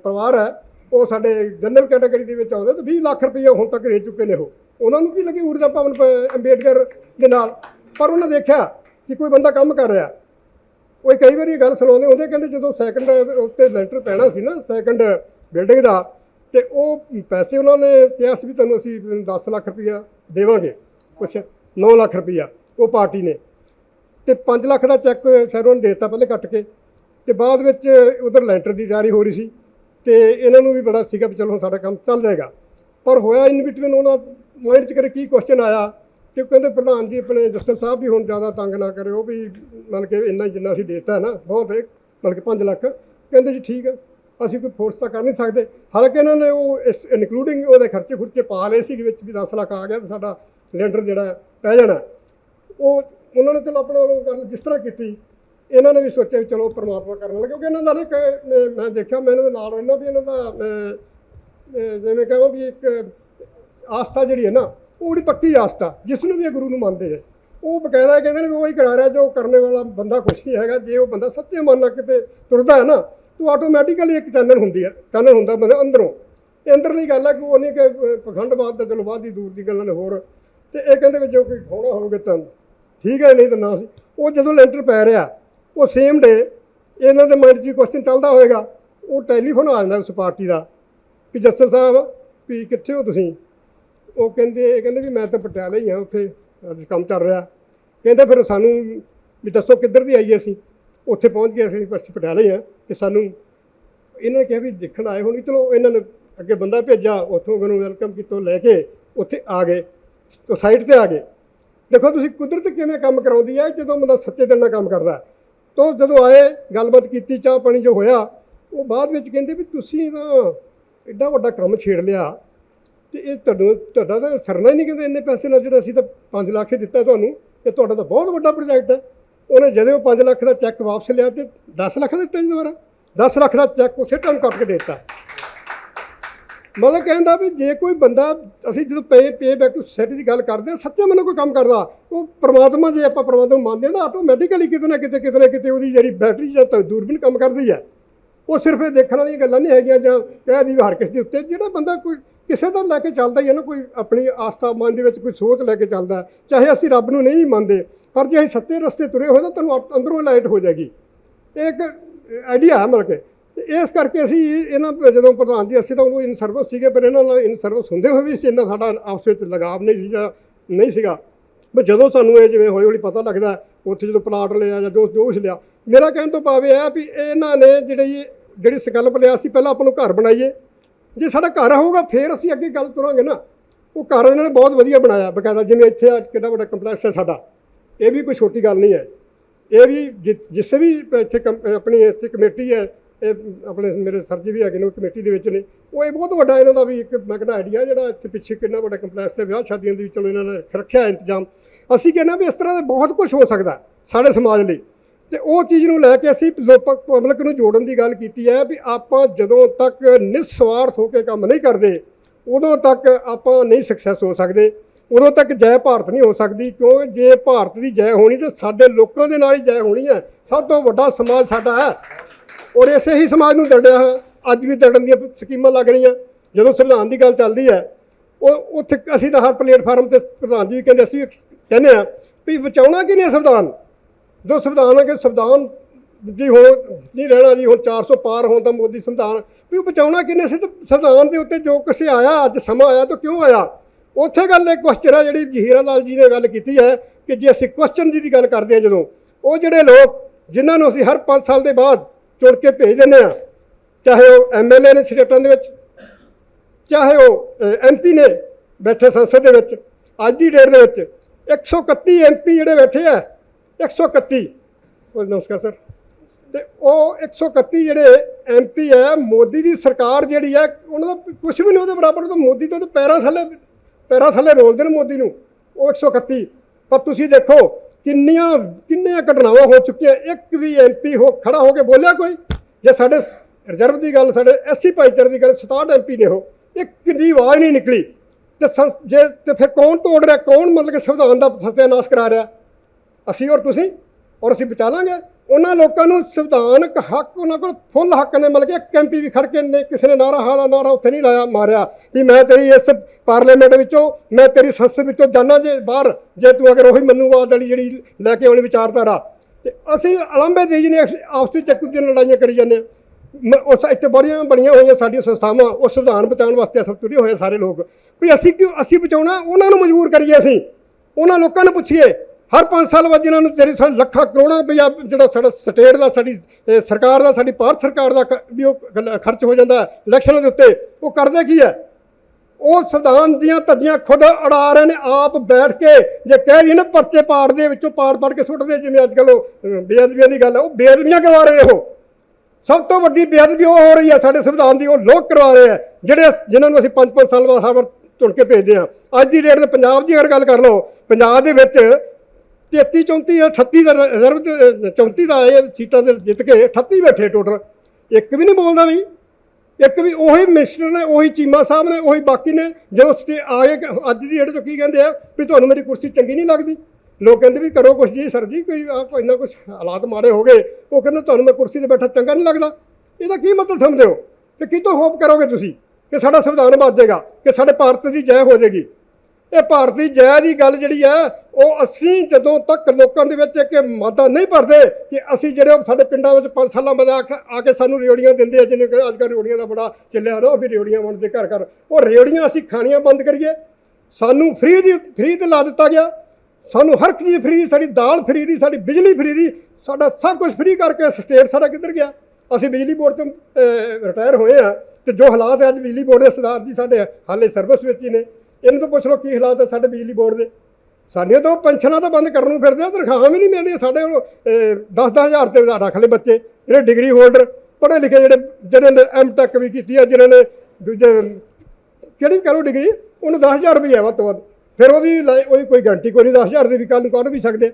ਪਰਿਵਾਰ ਹੈ। ਉਹ ਸਾਡੇ ਜਨਰਲ ਕੈਟਾਗਰੀ ਦੇ ਵਿੱਚ ਆਉਂਦੇ ਤੇ 20 ਲੱਖ ਰੁਪਏ ਹੁਣ ਤੱਕ ਦੇ ਚੁੱਕੇ ਨੇ ਉਹ। ਉਹਨਾਂ ਨੂੰ ਕੀ ਲੱਗੇ ਊਰਜਾ ਭਵਨ ਅੰਬੇਡਕਰ ਦੇ ਨਾਲ? ਪਰ ਉਹਨਾਂ ਦੇਖਿਆ ਕਿ ਕੋਈ ਬੰਦਾ ਕੰਮ ਕਰ ਰਿਹਾ। ਉਹ ਕਈ ਵਾਰੀ ਗੱਲ ਸੁਣਾਉਂਦੇ ਹੁੰਦੇ ਕਹਿੰਦੇ ਜਦੋਂ ਸੈਕੰਡ ਉੱਤੇ ਲੈਂਟਰ ਪੈਣਾ ਸੀ ਨਾ ਸੈਕੰਡ ਬਿਲਡਿੰਗ ਦਾ, ਤੇ ਉਹ ਪੈਸੇ ਉਹਨਾਂ ਨੇ ਕਿਹਾ ਸੀ ਵੀ ਤੁਹਾਨੂੰ ਅਸੀਂ 10 ਲੱਖ ਰੁਪਇਆ ਦੇਵਾਂਗੇ। ਕੁਛ 9 ਲੱਖ ਰੁਪਇਆ ਉਹ ਪਾਰਟੀ ਨੇ। ਤੇ 5 ਲੱਖ ਦਾ ਚੈੱਕ ਸਰ ਉਹਨੇ ਦੇਤਾ ਪਹਿਲੇ ਕੱਟ ਕੇ ਤੇ ਬਾਅਦ ਵਿੱਚ ਉਧਰ ਲੈਂਟਰ ਦੀ ਤਿਆਰੀ ਹੋ ਰਹੀ ਸੀ ਤੇ ਇਹਨਾਂ ਨੂੰ ਵੀ ਬੜਾ ਸੀਗਾ ਵੀ ਚਲੋ ਹੁਣ ਸਾਡਾ ਕੰਮ ਚੱਲ ਜਾਏਗਾ। ਪਰ ਹੋਇਆ ਇਨ ਬਿਟਵੀਨ ਉਹਨਾਂ ਮਾਈਂਡ 'ਚ ਕਰੇ ਕੀ ਕੁਐਸਚਨ ਆਇਆ ਕਿ ਕਹਿੰਦੇ ਪ੍ਰਧਾਨ ਜੀ ਆਪਣੇ ਜਸਲ ਸਾਹਿਬ ਵੀ ਹੁਣ ਜ਼ਿਆਦਾ ਤੰਗ ਨਾ ਕਰਿਓ ਵੀ ਮਤਲਬ ਕਿ ਇੰਨਾ ਜਿੰਨਾ ਅਸੀਂ ਦੇਤਾ ਨਾ, ਬਹੁਤ ਹੈ ਮਤਲਬ ਕਿ 5 ਲੱਖ। ਕਹਿੰਦੇ ਜੀ ਠੀਕ ਹੈ ਅਸੀਂ ਕੋਈ ਫੋਰਸ ਤਾਂ ਕਰ ਨਹੀਂ ਸਕਦੇ। ਹਾਲਾਂਕਿ ਇਹਨਾਂ ਨੇ ਉਹ ਇਸ ਇਨਕਲੂਡਿੰਗ ਉਹਦੇ ਖਰਚੇ ਖੁਰਚੇ ਪਾ ਲਏ ਸੀ ਵਿੱਚ ਵੀ 10 ਲੱਖ ਆ ਗਿਆ ਤੇ ਸਾਡਾ ਲੈਂਡਰ ਜਿਹੜਾ ਪੈ ਜਾਣਾ। ਉਹ ਉਹਨਾਂ ਨੇ ਚਲੋ ਆਪਣੇ ਵੱਲੋਂ ਗੱਲ ਜਿਸ ਤਰ੍ਹਾਂ ਕੀਤੀ ਇਹਨਾਂ ਨੇ ਵੀ ਸੋਚਿਆ ਵੀ ਚਲੋ ਪਰਮਾਤਮਾ ਕਰਨ ਲੱਗੇ ਕਿਉਂਕਿ ਇਹਨਾਂ ਦਾ ਨਾ ਇੱਕ ਮੈਂ ਦੇਖਿਆ ਮੈਂ ਇਹਨਾਂ ਦੇ ਨਾਲ ਰਹਿਣਾ ਵੀ ਇਹਨਾਂ ਦਾ ਜਿਵੇਂ ਕਹਾਂ ਵੀ ਇੱਕ ਆਸਥਾ ਜਿਹੜੀ ਹੈ ਨਾ ਉਹ ਬੜੀ ਪੱਕੀ ਆਸਥਾ ਜਿਸ ਨੂੰ ਵੀ ਇਹ ਗੁਰੂ ਨੂੰ ਮੰਨਦੇ ਹੈ ਉਹ ਬਕਾਇਦਾ ਕਹਿੰਦੇ ਨੇ ਵੀ ਉਹ ਹੀ ਕਰਾ ਰਿਹਾ ਜੋ ਕਰਨੇ ਵਾਲਾ ਬੰਦਾ ਕੁਛ ਨਹੀਂ ਹੈਗਾ ਜੇ ਉਹ ਬੰਦਾ ਸੱਚੇ ਮਨ ਨਾਲ ਕਿਤੇ ਤੁਰਦਾ ਹੈ ਨਾ ਤਾਂ ਆਟੋਮੈਟਿਕਲੀ ਇੱਕ ਚਾਨਣ ਹੁੰਦੀ ਹੈ ਚਾਨਣ ਹੁੰਦਾ ਬੰਦੇ ਅੰਦਰੋਂ। ਇਹ ਅੰਦਰਲੀ ਗੱਲ ਹੈ ਕਿ ਉਹ ਨਹੀਂ ਕਿ ਅਹ, ਪਖੰਡਵਾਦ ਤਾਂ ਚਲੋ ਬਾਅਦ ਦੀ ਦੂਰ ਦੀ ਗੱਲਾਂ ਨੇ ਹੋਰ ਤੇ ਇਹ ਕਹਿੰਦੇ ਵੀ ਜੋ ਕੋਈ ਹੋਣਾ ਹੋਵੇ ਤਾਂ ਠੀਕ ਹੈ ਨਹੀਂ ਤਾਂ ਨਾ ਸੀ। ਉਹ ਜਦੋਂ ਲੈਂਟਰ ਪੈ ਰਿਹਾ, ਉਹ ਸੇਮ ਡੇ ਇਹਨਾਂ ਦੇ ਮਾਈਂਡ 'ਚ ਕੁਐਸਚਨ ਚੱਲਦਾ ਹੋਏਗਾ ਉਹ ਟੈਲੀਫੋਨ ਆ ਜਾਂਦਾ ਉਸ ਪਾਰਟੀ ਦਾ ਵੀ ਜੱਸਲ ਸਾਹਿਬ ਵੀ ਕਿੱਥੇ ਹੋ ਤੁਸੀਂ? ਉਹ ਕਹਿੰਦੇ, ਇਹ ਕਹਿੰਦੇ ਵੀ ਮੈਂ ਤਾਂ ਪਟਿਆਲੇ ਹੀ ਹਾਂ ਉੱਥੇ, ਅੱਜ ਕੰਮ ਚੱਲ ਰਿਹਾ। ਕਹਿੰਦੇ ਫਿਰ ਸਾਨੂੰ ਵੀ ਦੱਸੋ ਕਿੱਧਰ ਦੀ ਆਈਏ ਅਸੀਂ? ਉੱਥੇ ਪਹੁੰਚ ਗਏ ਅਸੀਂ ਅਸੀਂ ਪਟਿਆਲੇ ਹੀ ਹਾਂ ਤੇ ਸਾਨੂੰ ਇਹਨਾਂ ਨੇ ਕਿਹਾ ਵੀ ਦੇਖਣ ਆਏ ਹੋਣੀ, ਚਲੋ ਇਹਨਾਂ ਨੇ ਅੱਗੇ ਬੰਦਾ ਭੇਜਿਆ, ਉੱਥੋਂ ਉਹਨੂੰ ਵੈਲਕਮ ਕੀਤਾ ਲੈ ਕੇ ਉੱਥੇ ਆ ਗਏ, ਉਹ ਸਾਈਡ ਤੇ ਆ ਗਏ। ਦੇਖੋ ਤੁਸੀਂ ਕੁਦਰਤ ਕਿਵੇਂ ਕੰਮ ਕਰਾਉਂਦੀ ਹੈ, ਜਦੋਂ ਬੰਦਾ ਸੱਚੇ ਦਿਲ ਨਾਲ ਕੰਮ ਕਰਦਾ ਹੈ। ਤੋਂ ਜਦੋਂ ਆਏ, ਗੱਲਬਾਤ ਕੀਤੀ, ਚਾਹ ਪਾਣੀ ਜੋ ਹੋਇਆ, ਉਹ ਬਾਅਦ ਵਿੱਚ ਕਹਿੰਦੇ ਵੀ ਤੁਸੀਂ ਤਾਂ ਐਡਾ ਵੱਡਾ ਕੰਮ ਛੇੜ ਲਿਆ। ਤੇ ਇਹ ਤੁਹਾਨੂੰ ਤੁਹਾਡਾ ਤਾਂ ਸਰਨਾ ਹੀ ਨਹੀਂ ਕਹਿੰਦੇ ਇੰਨੇ ਪੈਸੇ ਨਾਲ, ਜਿਹੜਾ ਅਸੀਂ ਤਾਂ 5 ਲੱਖ ਹੀ ਦਿੱਤਾ ਤੁਹਾਨੂੰ, ਇਹ ਤੁਹਾਡਾ ਤਾਂ ਬਹੁਤ ਵੱਡਾ ਪ੍ਰੋਜੈਕਟ ਹੈ। ਉਹਨੇ ਜਦੋਂ ਉਹ 5 ਲੱਖ ਦਾ ਚੈੱਕ ਵਾਪਸ ਲਿਆ ਤੇ 10 ਲੱਖ ਦਿੱਤਾ ਜੀ ਦੁਬਾਰਾ। 10 ਲੱਖ ਦਾ ਚੈੱਕ ਉਸੇ ਟਾਈਮ ਕੱਟ ਕੇ ਦੇ ਦਿੱਤਾ। ਮਤਲਬ ਕਹਿੰਦਾ ਵੀ ਜੇ ਕੋਈ ਬੰਦਾ, ਅਸੀਂ ਜਦੋਂ pay pay back to society ਦੀ ਗੱਲ ਕਰਦੇ ਹਾਂ, ਸੱਚੇ ਮਨੋਂ ਕੋਈ ਕੰਮ ਕਰਦਾ, ਉਹ ਪ੍ਰਮਾਤਮਾ ਜੇ ਆਪਾਂ ਪ੍ਰਮਾਤਮਾ ਨੂੰ ਮੰਨਦੇ ਹਾਂ, ਤਾਂ ਆਟੋਮੈਟਿਕਲੀ ਕਿਤੇ ਨਾ ਕਿਤੇ ਕਿਤੇ ਨਾ ਕਿਤੇ ਉਹਦੀ ਜਿਹੜੀ ਬੈਟਰੀ ਜਾਂ ਤਾਂ ਦੂਰਬੀਨ ਕੰਮ ਕਰਦੀ ਹੈ। ਉਹ ਸਿਰਫ ਇਹ ਦੇਖਣ ਵਾਲੀਆਂ ਗੱਲਾਂ ਨਹੀਂ ਹੈਗੀਆਂ ਜਾਂ ਕਹਿ ਦੀ ਵੀ ਹਰ ਕਿਸੇ ਦੇ ਉੱਤੇ, ਜਿਹੜਾ ਬੰਦਾ ਕੋਈ ਕਿਸੇ ਦਾ ਲੈ ਕੇ ਚੱਲਦਾ ਹੀ ਹੈ ਨਾ, ਕੋਈ ਆਪਣੀ ਆਸਥਾ, ਮਨ ਦੇ ਵਿੱਚ ਕੋਈ ਸੋਚ ਲੈ ਕੇ ਚੱਲਦਾ ਚਾਹੇ ਅਸੀਂ ਰੱਬ ਨੂੰ ਨਹੀਂ ਵੀ ਮੰਨਦੇ, ਪਰ ਜੇ ਅਸੀਂ ਸੱਤੇ ਰਸਤੇ ਤੁਰੇ ਹੋਏ, ਤਾਂ ਤੁਹਾਨੂੰ ਆਪ- ਅੰਦਰੋਂ ਲਾਈਟ ਹੋ ਜਾਏਗੀ। ਇਹ ਇੱਕ ਆਈਡੀਆ ਹੈ ਮਤਲਬ ਕਿ ਇਸ ਕਰਕੇ ਅਸੀਂ ਇਹਨਾਂ ਜਦੋਂ ਪ੍ਰਧਾਨ ਜੀ ਅਸੀਂ ਤਾਂ ਉਦੋਂ ਇਨ ਸਰਵਿਸ ਸੀਗੇ ਪਰ ਇਹਨਾਂ ਨਾਲ ਇਨ ਸਰਵਿਸ ਹੁੰਦੇ ਹੋਏ ਵੀ ਅਸੀਂ ਇੰਨਾ ਸਾਡਾ ਆਪਸ ਵਿੱਚ ਲਗਾਵ ਨਹੀਂ ਸੀਗਾ ਨਹੀਂ ਸੀਗਾ। ਪਰ ਜਦੋਂ ਸਾਨੂੰ ਇਹ ਜਿਵੇਂ ਹੌਲੀ ਹੌਲੀ ਪਤਾ ਲੱਗਦਾ, ਉੱਥੇ ਜਦੋਂ ਪਲਾਟ ਲਿਆ ਜਾਂ ਜੋ ਜੋ ਕੁਛ ਲਿਆ, ਮੇਰਾ ਕਹਿਣ ਤੋਂ ਭਾਵ ਇਹ ਹੈ ਵੀ ਇਹਨਾਂ ਨੇ ਜਿਹੜੀ ਜਿਹੜੀ ਸੰਕਲਪ ਲਿਆ ਸੀ, ਪਹਿਲਾਂ ਆਪਾਂ ਨੂੰ ਘਰ ਬਣਾਈਏ। ਜੇ ਸਾਡਾ ਘਰ ਹੋਊਗਾ, ਫਿਰ ਅਸੀਂ ਅੱਗੇ ਗੱਲ ਤੁਰਾਂਗੇ ਨਾ। ਉਹ ਘਰ ਇਹਨਾਂ ਨੇ ਬਹੁਤ ਵਧੀਆ ਬਣਾਇਆ, ਬਕਾਇਦਾ ਜਿਵੇਂ ਇੱਥੇ ਆ ਕਿੰਨਾ ਵੱਡਾ ਕੰਪਲੈਕਸ ਹੈ ਸਾਡਾ। ਇਹ ਵੀ ਕੋਈ ਛੋਟੀ ਗੱਲ ਨਹੀਂ ਹੈ। ਇਹ ਵੀ ਜਿ- ਜਿਸ ਵੀ ਇੱਥੇ ਕੰਪ- ਆਪਣੀ ਇੱਥੇ ਕਮੇਟੀ ਹੈ ਇਹ ਆਪਣੇ ਮੇਰੇ ਸਰ ਜੀ ਵੀ ਹੈਗੇ ਨੇ, ਉਹ ਕਮੇਟੀ ਦੇ ਵਿੱਚ ਨੇ। ਉਹ ਇਹ ਬਹੁਤ ਵੱਡਾ ਇਹਨਾਂ ਦਾ ਵੀ ਇੱਕ ਮੈਂ ਕਹਿੰਦਾ ਆਈਡੀਆ ਜਿਹੜਾ ਇੱਥੇ ਪਿੱਛੇ ਕਿੰਨਾ ਵੱਡਾ ਕੰਪਲੈਕਸ ਹੈ, ਵਿਆਹ ਸ਼ਾਦੀਆਂ ਦੇ ਵਿੱਚ ਚਲੋ ਇਹਨਾਂ ਨੇ ਰੱਖਿਆ ਇੰਤਜ਼ਾਮ। ਅਸੀਂ ਕਹਿੰਦੇ ਵੀ ਇਸ ਤਰ੍ਹਾਂ ਦਾ ਬਹੁਤ ਕੁਝ ਹੋ ਸਕਦਾ ਸਾਡੇ ਸਮਾਜ ਲਈ। ਤੇ ਉਹ ਚੀਜ਼ ਨੂੰ ਲੈ ਕੇ ਅਸੀਂ ਲੋਕ ਪਬਲਿਕ ਨੂੰ ਜੋੜਨ ਦੀ ਗੱਲ ਕੀਤੀ ਹੈ ਵੀ ਆਪਾਂ ਜਦੋਂ ਤੱਕ ਨਿਸਵਾਰਥ ਹੋ ਕੇ ਕੰਮ ਨਹੀਂ ਕਰਦੇ, ਉਦੋਂ ਤੱਕ ਆਪਾਂ ਨਹੀਂ ਸਕਸੈਸ ਹੋ ਸਕਦੇ। ਉਦੋਂ ਤੱਕ ਜੈ ਭਾਰਤ ਨਹੀਂ ਹੋ ਸਕਦੀ, ਕਿਉਂ? ਜੇ ਭਾਰਤ ਦੀ ਜੈ ਹੋਣੀ ਤਾਂ ਸਾਡੇ ਲੋਕਾਂ ਦੇ ਨਾਲ ਹੀ ਜੈ ਹੋਣੀ ਹੈ। ਸਭ ਤੋਂ ਵੱਡਾ ਸਮਾਜ ਸਾਡਾ ਹੈ। ਔਰ ਇਸੇ ਹੀ ਸਮਾਜ ਨੂੰ ਦਰੜਿਆ ਹੋਇਆ। ਅੱਜ ਵੀ ਦਰੜਨ ਦੀਆਂ ਸਕੀਮਾਂ ਲੱਗ ਰਹੀਆਂ। ਜਦੋਂ ਸੰਵਿਧਾਨ ਦੀ ਗੱਲ ਚੱਲਦੀ ਹੈ, ਉਹ ਉੱਥੇ ਅਸੀਂ ਤਾਂ ਹਰ ਪਲੇਟਫਾਰਮ ਤੇ ਪ੍ਰਧਾਨ ਜੀ ਵੀ ਕਹਿੰਦੇ, ਅਸੀਂ ਵੀ ਕਹਿੰਦੇ ਆ ਵੀ ਬਚਾਉਣਾ ਕਿ ਨਹੀਂ ਸੰਵਿਧਾਨ? ਜੋ ਸੰਵਿਧਾਨ ਹੈ ਕਿ ਸੰਵਿਧਾਨ ਜੀ ਹੋ ਨਹੀਂ ਰਹਿਣਾ ਜੀ, ਹੁਣ 400 ਪਾਰ ਹੋਣ ਤਾਂ ਮੋਦੀ ਸੰਵਿਧਾਨ, ਵੀ ਉਹ ਬਚਾਉਣਾ ਕਿੰਨੇ ਸੀ ਤੇ ਸੰਵਿਧਾਨ ਦੇ ਉੱਤੇ ਜੋ ਕਿਸੇ ਆਇਆ, ਅੱਜ ਸਮਾਂ ਆਇਆ ਤਾਂ ਕਿਉਂ ਆਇਆ? ਉੱਥੇ ਗੱਲ ਇਹ ਕੁਐਸਚਨ ਹੈ ਜਿਹੜੀ ਜਹੀਰਾ ਲਾਲ ਜੀ ਨੇ ਗੱਲ ਕੀਤੀ ਹੈ ਕਿ ਜੇ ਅਸੀਂ ਕੁਐਸਚਨ ਜੀ ਦੀ ਗੱਲ ਕਰਦੇ ਹਾਂ ਜਦੋਂ, ਉਹ ਜਿਹੜੇ ਲੋਕ ਜਿਨ੍ਹਾਂ ਨੂੰ ਅਸੀਂ ਹਰ 5 ਸਾਲ ਦੇ ਬਾਅਦ ਚੁਣ ਕੇ ਭੇਜ ਦਿੰਦੇ ਆ ਚਾਹੇ ਉਹ ਐਮਐਲਏ ਨੇ ਸਟੇਟਾਂ ਦੇ ਵਿੱਚ, ਚਾਹੇ ਉਹ ਐਮਪੀ ਨੇ ਬੈਠੇ ਸੰਸਦ ਦੇ ਵਿੱਚ, ਅੱਜ ਦੀ ਡੇਟ ਦੇ ਵਿੱਚ 131 ਐਮਪੀ ਜਿਹੜੇ ਬੈਠੇ ਆ 131 ਉਹ ਨਮਸਕਾਰ ਸਰ। ਤੇ ਉਹ 131 ਜਿਹੜੇ ਐਮਪੀ ਹੈ ਮੋਦੀ ਦੀ ਸਰਕਾਰ ਜਿਹੜੀ ਹੈ ਉਹਨਾਂ ਦਾ ਕੁਝ ਵੀ ਨਹੀਂ ਉਹਦੇ ਬਰਾਬਰ, ਉਹ ਤਾਂ ਮੋਦੀ ਤੋਂ ਤਾਂ ਪੈਰਾਂ ਥੱਲੇ ਪੈਰਾਂ ਥੱਲੇ ਰੋਲਦੇ ਨੇ ਮੋਦੀ ਨੂੰ। ਉਹ 131 ਪਰ ਤੁਸੀਂ ਦੇਖੋ ਕਿੰਨੀਆਂ ਕਿੰਨੀਆਂ ਘਟਨਾਵਾਂ ਹੋ ਚੁੱਕੀਆਂ? ਇੱਕ ਵੀ ਐਮਪੀ ਹੋ ਖੜਾ ਹੋ ਕੇ ਬੋਲਿਆ ਕੋਈ? ਜੇ ਸਾਡੇ ਰਿਜ਼ਰਵ ਦੀ ਗੱਲ, ਸਾਡੇ ਐਸਸੀ ਭਾਈਚਾਰੇ ਦੀ ਗੱਲ 67 ਐਮਪੀ ਨੇ ਉਹ, ਇੱਕ ਦੀ ਆਵਾਜ਼ ਨਹੀਂ ਨਿਕਲੀ। ਤੇ ਸੰ- ਜੇ, ਤੇ ਫਿਰ ਕੌਣ ਤੋੜ ਰਿਹਾ? ਕੌਣ ਮਤਲਬ ਕਿ ਸੰਵਿਧਾਨ ਦਾ ਸਤਿਆਨਾਸ਼ ਕਰਾ ਰਿਹਾ? ਅਸੀਂ ਔਰ ਤੁਸੀਂ? ਔਰ ਅਸੀਂ ਬਚਾ ਲਾਂਗੇ? ਉਹਨਾਂ ਲੋਕਾਂ ਨੂੰ ਸੰਵਿਧਾਨਕ ਹੱਕ, ਉਹਨਾਂ ਕੋਲ ਫੁੱਲ ਹੱਕ ਨੇ। ਮਤਲਬ ਕਿ ਇੱਕ ਐਮਪੀ ਵੀ ਖੜ ਕੇ ਨੇ, ਕਿਸੇ ਨੇ ਨਾਰਾ ਹਾਲਾ ਨਾਰਾ ਉੱਥੇ ਨਹੀਂ ਲਾਇਆ, ਮਾਰਿਆ। ਵੀ ਮੈਂ ਤੇਰੀ ਇਸ ਪਾਰਲੀਮੈਂਟ ਵਿੱਚੋਂ, ਮੈਂ ਤੇਰੀ ਸੰਸਦ ਵਿੱਚੋਂ ਜਾਣਾ ਜੇ ਬਾਹਰ, ਜੇ ਤੂੰ ਅਗਰ ਉਹੀ ਮਨੂਵਾਦ ਵਾਲੀ ਜਿਹੜੀ ਲੈ ਕੇ ਆਉਣੀ ਵਿਚਾਰਧਾਰਾ। ਤੇ ਅਸੀਂ ਅਲੰਬੇ ਦੇ ਜੀ ਨੇ ਆਪਸੀ ਚੱਕੂ ਦੀਆਂ ਲੜਾਈਆਂ ਕਰੀ ਜਾਂਦੇ ਹਾਂ। ਮ- ਉਸ, ਇੱਥੇ ਬੜੀਆਂ ਬਣੀਆਂ ਹੋਈਆਂ ਸਾਡੀਆਂ ਸੰਸਥਾਵਾਂ, ਉਹ ਸੰਵਿਧਾਨ ਬਚਾਉਣ ਵਾਸਤੇ ਅਸਲ ਤੁਰੇ ਹੋਏ ਸਾਰੇ ਲੋਕ। ਵੀ ਅਸੀਂ ਕਿਉਂ, ਅਸੀਂ ਬਚਾਉਣਾ, ਉਹਨਾਂ ਨੂੰ ਮਜਬੂਰ ਕਰੀਏ ਅਸੀਂ। ਉਹਨਾਂ ਲੋਕਾਂ ਨੂੰ ਪੁੱਛੀਏ। ਹਰ 5 ਸਾਲ ਬਾਅਦ ਜਿਨ੍ਹਾਂ ਨੂੰ ਜਿਹੜੀ ਸਾਨੂੰ ਲੱਖਾਂ ਕਰੋੜਾਂ ਰੁਪਇਆ ਜਿਹੜਾ ਸਾਡਾ ਸਟੇਟ ਦਾ, ਸਾਡੀ ਸਰਕਾਰ ਦਾ, ਸਾਡੀ ਭਾਰਤ ਸਰਕਾਰ ਦਾ ਖ- ਵੀ ਉਹ ਖਰਚ ਹੋ ਜਾਂਦਾ ਇਲੈਕਸ਼ਨਾਂ ਦੇ ਉੱਤੇ, ਉਹ ਕਰਦੇ ਕੀ ਹੈ? ਉਹ ਸੰਵਿਧਾਨ ਦੀਆਂ ਧੱਜੀਆਂ ਖੁਦ ਅੜਾ ਰਹੇ ਨੇ, ਆਪ ਬੈਠ ਕੇ ਜੇ ਕਹਿ ਦਈਏ ਨਾ ਪਰਚੇ ਪਾੜ ਦੇ, ਵਿੱਚੋਂ ਪਾੜ ਪਾੜ ਕੇ ਸੁੱਟਦੇ ਜਿਵੇਂ ਅੱਜ ਕੱਲ੍ਹ ਉਹ ਬੇਅਦਬੀਆਂ ਦੀ ਗੱਲ ਹੈ, ਉਹ ਬੇਅਦਬੀਆਂ ਕਰਵਾ ਰਹੇ ਉਹ। ਸਭ ਤੋਂ ਵੱਡੀ ਬੇਅਦਬੀ ਉਹ ਹੋ ਰਹੀ ਹੈ ਸਾਡੇ ਸੰਵਿਧਾਨ ਦੀ, ਉਹ ਲੋਕ ਕਰਵਾ ਰਹੇ ਆ ਜਿਹੜੇ ਜਿਨ੍ਹਾਂ ਨੂੰ ਅਸੀਂ 5-5 ਸਾਲ ਬਾਅਦ ਹਰ ਵਾਰ ਚੁਣ ਕੇ ਭੇਜਦੇ ਆ ਅੱਜ ਦੀ ਡੇਟ ਦੇ ਪੰਜਾਬ ਦੀ ਅਗਰ ਗੱਲ ਕਰ ਲਓ, ਪੰਜਾਬ ਦੇ ਵਿੱਚ 33 34 38 ਦਾ ਰਿਜ਼ਰਵ ਤੇ, 34 ਦਾ ਆਏ ਸੀਟਾਂ ਦੇ ਜਿੱਤ ਕੇ 38 ਬੈਠੇ ਟੋਟਲ ਇੱਕ ਵੀ ਨਹੀਂ ਬੋਲਦਾ ਵੀ ਇੱਕ ਵੀ ਉਹੀ ਮਿਨਿਸਟਰ ਨੇ ਉਹੀ ਚੀਮਾ ਸਾਹਿਬ ਨੇ ਉਹੀ ਬਾਕੀ ਨੇ ਜਦੋਂ ਸਟੇ ਆਏ ਅੱਜ ਦੀ ਡੇਟ ਤੋਂ ਕੀ ਕਹਿੰਦੇ ਆ ਵੀ ਤੁਹਾਨੂੰ ਮੇਰੀ ਕੁਰਸੀ ਚੰਗੀ ਨਹੀਂ ਲੱਗਦੀ। ਲੋਕ ਕਹਿੰਦੇ ਵੀ ਕਰੋ ਕੁਛ ਜੀ ਸਰ ਜੀ ਕੋਈ ਆਹ ਇੰਨਾ ਕੁਛ ਹਾਲਾਤ ਮਾੜੇ ਹੋ ਗਏ ਉਹ ਕਹਿੰਦੇ ਤੁਹਾਨੂੰ ਮੈਂ ਕੁਰਸੀ ਤੇ ਬੈਠਾ ਚੰਗਾ ਨਹੀਂ ਲੱਗਦਾ। ਇਹਦਾ ਕੀ ਮਤਲਬ ਸਮਝਦੇ ਹੋ? ਕਿ ਕਿਤੋਂ ਹੋਪ ਕਰੋਗੇ ਤੁਸੀਂ ਕਿ ਸਾਡਾ ਸੰਵਿਧਾਨ ਬਚ ਜਾਏਗਾ ਕਿ ਸਾਡੇ ਭਾਰਤ ਦੀ ਜੈ ਹੋ ਜਾਏਗੀ? ਇਹ ਭਾਰਤ ਦੀ ਜੈ ਦੀ ਗੱਲ ਜਿਹੜੀ ਹੈ ਉਹ ਅਸੀਂ ਜਦੋਂ ਤੱਕ ਲੋਕਾਂ ਦੇ ਵਿੱਚ ਇੱਕ ਮਾਦਾ ਨਹੀਂ ਭਰਦੇ ਕਿ ਅਸੀਂ ਜਿਹੜੇ ਉਹ ਸਾਡੇ ਪਿੰਡਾਂ ਵਿੱਚ 5 ਸਾਲਾਂ ਬਾਅਦ ਆ ਕੇ- ਆ ਕੇ ਸਾਨੂੰ ਰਿਓੜੀਆਂ ਦਿੰਦੇ ਆ ਜਿਹਨੇ ਅੱਜ ਕੱਲ੍ਹ ਰਿਓੜੀਆਂ ਦਾ ਬੜਾ ਚੱਲਿਆ ਨਾ, ਉਹ ਵੀ ਰਿਓੜੀਆਂ ਵੰਡਦੇ ਘਰ ਘਰ ਉਹ ਰਿਓੜੀਆਂ ਅਸੀਂ ਖਾਣੀਆਂ ਬੰਦ ਕਰੀਏ। ਸਾਨੂੰ ਫ੍ਰੀ ਦੀ ਫ੍ਰੀ ਤੇ ਲਾ ਦਿੱਤਾ ਗਿਆ। ਸਾਨੂੰ ਹਰ ਚੀਜ਼ ਫ੍ਰੀ ਸਾਡੀ ਦਾਲ ਫ੍ਰੀ ਦੀ, ਸਾਡੀ ਬਿਜਲੀ ਫ੍ਰੀ ਦੀ। ਸਾਡਾ ਸਭ ਕੁਝ ਫ੍ਰੀ ਕਰਕੇ ਸਟੇਟ ਸਾਡਾ ਕਿੱਧਰ ਗਿਆ? ਅਸੀਂ ਬਿਜਲੀ ਬੋਰਡ ਤੋਂ ਰਿਟਾਇਰ ਹੋਏ ਆ ਤੇ ਜੋ ਹਾਲਾਤ ਹੈ ਅੱਜ ਬਿਜਲੀ ਬੋਰਡ ਦੇ ਸਰਦਾਰ ਜੀ ਸਾਡੇ ਹਾਲੇ ਸਰਵਿਸ ਵਿੱਚ ਹੀ ਨੇ। ਇਹਨਾਂ ਤੋਂ ਪੁੱਛ ਲਓ ਕੀ ਹਾਲਾਤ ਹੈ ਸਾਡੇ ਬਿਜਲੀ ਬੋਰਡ ਦੇ। ਸਾਡੀਆਂ ਤਾਂ ਪੈਨਸ਼ਨਾਂ ਤਾਂ ਬੰਦ ਕਰਨ ਨੂੰ ਫਿਰਦੇ ਆ, ਤਨਖਾਹਾਂ ਵੀ ਨਹੀਂ ਮਿਲਦੀਆਂ ਸਾਡੇ ਕੋਲ। 10-10 ਹਜ਼ਾਰ ਤੇ ਰੱਖ ਲਏ ਬੱਚੇ, ਜਿਹੜੇ ਡਿਗਰੀ ਹੋਲਡਰ, ਪੜ੍ਹੇ ਲਿਖੇ ਜਿਹੜੇ ਜਿਹੜੇ ਨੇ ਐਮ ਟੈਕ ਵੀ ਕੀਤੀ ਆ, ਜਿਹਨਾਂ ਨੇ ਦੂਜੇ ਕਿਹੜੀ ਕਰੋ ਡਿਗਰੀ, ਉਹਨੂੰ 10000 ਰੁਪਏ ਵੱਧ ਤੋਂ ਵੱਧ। ਫਿਰ ਉਹਦੀ ਲੈ- ਉਹਦੀ ਕੋਈ ਗਾਰੰਟੀ ਕੋਈ ਨਹੀਂ 10000 ਦੀ ਵੀ ਕੱਲ ਨੂੰ ਕੱਢ ਵੀ ਸਕਦੇ।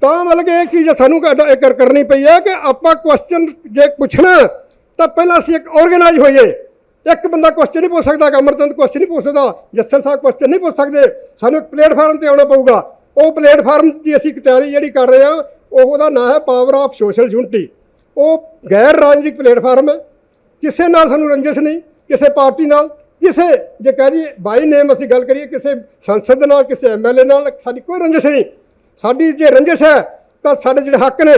ਤਾਂ ਮਤਲਬ ਕਿ ਇਹ ਚੀਜ਼ ਸਾਨੂੰ ਕਰ- ਕਰਨੀ ਪਈ ਹੈ ਕਿ ਆਪਾਂ ਕੁਐਸਚਨ ਜੇ ਪੁੱਛਣਾ, ਤਾਂ ਪਹਿਲਾਂ ਅਸੀਂ ਇੱਕ ਆਰਗੇਨਾਈਜ਼ ਹੋਈਏ। ਇੱਕ ਬੰਦਾ ਕੁਐਸਚਨ ਨਹੀਂ ਪੁੱਛ ਸਕਦਾ ਅਮਰਚੰਦ ਕੁਐਸਚਨ ਨਹੀਂ ਪੁੱਛ ਸਕਦਾ ਜੱਸਲ ਸਾਹਿਬ ਕੁਐਸਚਨ ਨਹੀਂ ਪੁੱਛ ਸਕਦੇ। ਸਾਨੂੰ ਇੱਕ ਪਲੇਟਫਾਰਮ ਤੇ ਆਉਣਾ ਪਊਗਾ। ਉਹ ਪਲੇਟਫਾਰਮ ਦੀ ਅਸੀਂ ਤਿਆਰੀ ਜਿਹੜੀ ਕਰ ਰਹੇ ਹਾਂ, ਉਹ ਉਹਦਾ ਨਾਂ ਹੈ ਪਾਵਰ ਆਫ ਸੋਸ਼ਲ ਯੂਨਿਟੀ ਉਹ ਗੈਰ ਰਾਜਨੀਤਿਕ ਪਲੇਟਫਾਰਮ ਹੈ। ਕਿਸੇ ਨਾਲ ਸਾਨੂੰ ਰੰਜਿਸ਼ ਨਹੀਂ, ਕਿਸੇ ਪਾਰਟੀ ਨਾਲ। ਕਿਸੇ, ਜੇ ਕਹਿ ਦਈਏ ਬਾਈ ਨੇਮ ਅਸੀਂ ਗੱਲ ਕਰੀਏ, ਕਿਸੇ ਸੰਸਦ ਦੇ ਨਾਲ, ਕਿਸੇ ਐਮਐਲਏ ਨਾਲ, ਸਾਡੀ ਕੋਈ ਰੰਜਿਸ਼ ਨਹੀਂ। ਸਾਡੀ ਜੇ ਰੰਜਿਸ਼ ਹੈ, ਤਾਂ ਸਾਡੇ ਜਿਹੜੇ ਹੱਕ ਨੇ,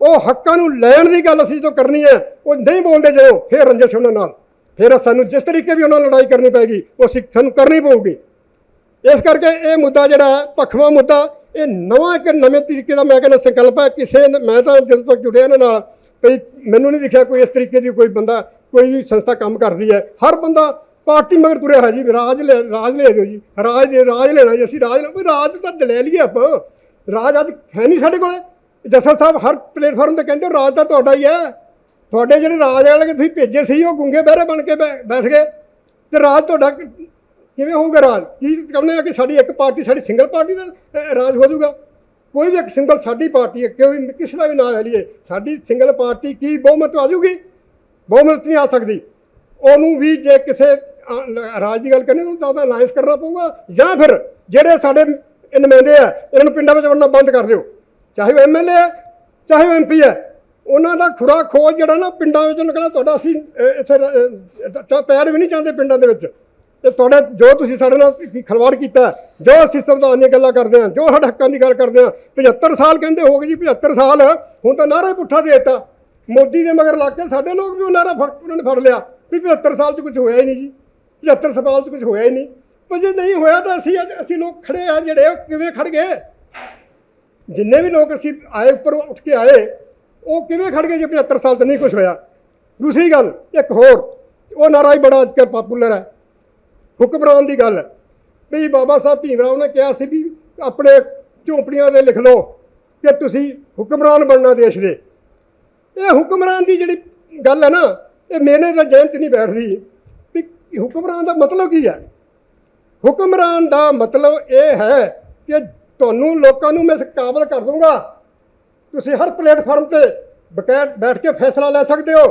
ਉਹ ਹੱਕਾਂ ਨੂੰ ਲੈਣ ਦੀ ਗੱਲ ਅਸੀਂ ਜਦੋਂ ਕਰਨੀ ਹੈ, ਉਹ ਨਹੀਂ ਬੋਲਦੇ ਜਦੋਂ, ਫਿਰ ਰੰਜਿਸ਼ ਉਹਨਾਂ ਨਾਲ। ਫਿਰ ਸਾਨੂੰ ਜਿਸ ਤਰੀਕੇ ਵੀ ਉਹਨਾਂ ਨਾਲ ਲੜਾਈ ਕਰਨੀ ਪੈਗੀ ਉਹ ਅਸੀਂ ਸਾਨੂੰ ਕਰਨੀ ਪਊਗੀ। ਇਸ ਕਰਕੇ ਇਹ ਮੁੱਦਾ ਜਿਹੜਾ ਹੈ ਪੱਖਵਾ ਮੁੱਦਾ, ਇਹ ਨਵਾਂ ਇੱਕ ਨਵੇਂ ਤਰੀਕੇ ਦਾ ਮੈਂ ਕਹਿੰਦਾ ਸੰਕਲਪ ਹੈ। ਕਿਸੇ ਮੈਂ ਤਾਂ ਜਦੋਂ ਤੱਕ ਜੁੜਿਆ ਇਹਨਾਂ ਨਾਲ, ਕੋਈ ਮੈਨੂੰ ਨਹੀਂ ਦਿਖਿਆ ਕੋਈ ਇਸ ਤਰੀਕੇ ਦੀ ਕੋਈ ਬੰਦਾ, ਕੋਈ ਵੀ ਸੰਸਥਾ ਕੰਮ ਕਰਦੀ ਹੈ। ਹਰ ਬੰਦਾ ਪਾਰਟੀ ਮਗਰ ਤੁਰਿਆ ਹੈ ਜੀ, ਰਾਜ ਲੈ ਰਾਜ ਲੈ ਦਿਓ ਜੀ। ਰਾਜ ਦੇ ਰਾਜ ਲੈਣਾ ਜੀ, ਅਸੀਂ ਰਾਜ ਲੈਣਾ ਕੋਈ ਰਾਜ ਤਾਂ ਲੈ ਲਈਏ ਆਪਾਂ। ਰਾਜ ਅੱਜ ਹੈ ਨਹੀਂ ਸਾਡੇ ਕੋਲ। ਜਸਲ ਸਾਹਿਬ ਹਰ ਪਲੇਟਫਾਰਮ ਤੇ ਕਹਿੰਦੇ ਰਾਜ ਤਾਂ ਤੁਹਾਡਾ ਹੀ ਹੈ। ਤੁਹਾਡੇ ਜਿਹੜੇ ਰਾਜ ਵਾਲੇ ਤੁਸੀਂ ਭੇਜੇ ਸੀ, ਉਹ ਗੁੰਗੇ ਬਹਿਰੇ ਬਣ ਕੇ ਬੈ- ਬੈਠ ਗਏ। ਤੇ ਰਾਜ ਤੁਹਾਡਾ ਕਿਵੇਂ ਹੋਊਗਾ ਰਾਜ? ਕੀ ਕਹਿੰਦੇ ਆ ਕਿ ਸਾਡੀ ਇੱਕ ਪਾਰਟੀ, ਸਾਡੀ ਸਿੰਗਲ ਪਾਰਟੀ ਦਾ ਰਾਜ ਹੋ ਜਾਊਗਾ? ਕੋਈ ਵੀ ਇੱਕ ਸਿੰਗਲ ਸਾਡੀ ਪਾਰਟੀ ਹੈ ਕੋਈ ਕਿਸੇ ਦਾ ਵੀ ਨਾਂ ਲੈ ਲਈਏ, ਸਾਡੀ ਸਿੰਗਲ ਪਾਰਟੀ ਕੀ ਬਹੁਮਤ ਆ ਜਾਊਗੀ? ਬਹੁਮਤ ਨਹੀਂ ਆ ਸਕਦੀ। ਉਹਨੂੰ ਵੀ ਜੇ ਕਿਸੇ ਰਾਜ ਦੀ ਗੱਲ ਕਰਨੀ ਤਾਂ ਉਹਦਾ ਅਲਾਈਅੰਸ ਕਰਨਾ ਪਊਗਾ। ਜਾਂ ਫਿਰ ਜਿਹੜੇ ਸਾਡੇ ਨੁਮਾਇੰਦੇ ਆ, ਇਹਨਾਂ ਨੂੰ ਪਿੰਡਾਂ ਵਿੱਚ ਵੜਨਾ ਬੰਦ ਕਰ ਦਿਓ। ਚਾਹੇ ਉਹ ਐਮਐਲਏ ਹੈ, ਚਾਹੇ ਉਹ ਐਮਪੀ ਹੈ। ਉਹਨਾਂ ਦਾ ਖੁਰਾ ਖੋਜ ਜਿਹੜਾ ਨਾ ਪਿੰਡਾਂ ਵਿੱਚ ਉਹਨੂੰ ਕਹਿੰਦਾ ਤੁਹਾਡਾ ਅਸੀਂ ਅ, ਇੱਥੇ ਅ, ਅ, ਪੈਰ ਵੀ ਨਹੀਂ ਚਾਹੁੰਦੇ ਪਿੰਡਾਂ ਦੇ ਵਿੱਚ। ਤੇ ਤੁਹਾਡਾ ਜੋ ਤੁਸੀਂ ਸਾਡੇ ਨਾਲ ਕੀ ਖਲਵਾੜ ਕੀਤਾ ਹੈ, ਜੋ ਅਸੀਂ ਸੰਵਿਧਾਨ ਦੀਆਂ ਗੱਲਾਂ ਕਰਦੇ ਹਾਂ ਜੋ ਸਾਡੇ ਹੱਕਾਂ ਦੀ ਗੱਲ ਕਰਦੇ ਹਾਂ 75 ਸਾਲ ਕਹਿੰਦੇ ਹੋ ਗਏ ਜੀ 75 ਸਾਲ ਹੁਣ ਤਾਂ ਨਾਰਾ ਹੀ ਪੁੱਠਾ ਦੇ ਦਿੱਤਾ। ਮੋਦੀ ਦੇ ਮਗਰ ਲੱਗ ਕੇ ਸਾਡੇ ਲੋਕ ਵੀ ਉਹ ਨਾਰਾ ਫੜ ਉਹਨਾਂ ਨੇ ਫੜ ਲਿਆ ਵੀ 75 ਸਾਲ 'ਚ ਕੁਝ ਹੋਇਆ ਹੀ ਨਹੀਂ ਜੀ 75 ਸਾਲ 'ਚ ਕੁਝ ਹੋਇਆ ਹੀ ਨਹੀਂ। ਪਰ ਜੇ ਨਹੀਂ ਹੋਇਆ ਤਾਂ ਅਸੀਂ ਅੱਜ ਅਸੀਂ ਲੋਕ ਖੜੇ ਆ ਜਿਹੜੇ ਉਹ ਕਿਵੇਂ ਖੜ ਗਏ? ਜਿੰਨੇ ਵੀ ਲੋਕ ਅਸੀਂ ਆਏ ਉੱਪਰ ਉੱਠ ਕੇ ਆਏ ਉਹ ਕਿਵੇਂ ਖੜ ਗਏ ਜੇ 75 ਸਾਲ ਤੇ ਨਹੀਂ ਕੁਝ ਹੋਇਆ? ਦੂਸਰੀ ਗੱਲ, ਇੱਕ ਹੋਰ, ਉਹ ਨਾਰਾ ਹੀ ਬੜਾ ਅੱਜ ਕੱਲ੍ਹ ਪਪੂਲਰ ਹੈ। ਹੁਕਮਰਾਨ ਦੀ ਗੱਲ ਹੈ। ਵੀ ਬਾਬਾ ਸਾਹਿਬ ਭੀਮ ਰਾਓ ਨੇ ਕਿਹਾ ਸੀ ਵੀ ਆਪਣੇ ਝੋਂਪੜੀਆਂ ਤੇ ਲਿਖ ਲਓ ਕਿ ਤੁਸੀਂ ਹੁਕਮਰਾਨ ਬਣਨਾ ਦੇਸ਼ ਦੇ। ਇਹ ਹੁਕਮਰਾਨ ਦੀ ਜਿਹੜੀ ਗੱਲ ਹੈ ਨਾ, ਇਹ ਮੇਰੇ ਤਾਂ ਜਹਿਨ 'ਚ ਨਹੀਂ ਬੈਠਦੀ। ਵੀ ਹੁਕਮਰਾਨ ਦਾ ਮਤਲਬ ਕੀ ਹੈ? ਹੁਕਮਰਾਨ ਦਾ ਮਤਲਬ ਇਹ ਹੈ ਕਿ ਤੁਹਾਨੂੰ ਲੋਕਾਂ ਨੂੰ ਮੈਂ ਕਾਬਲ ਕਰ ਦੂੰਗਾ ਤੁਸੀਂ ਹਰ ਪਲੇਟਫਾਰਮ ਤੇ ਬਕਾਇਦ ਬੈਠ ਕੇ ਫੈਸਲਾ ਲੈ ਸਕਦੇ ਹੋ।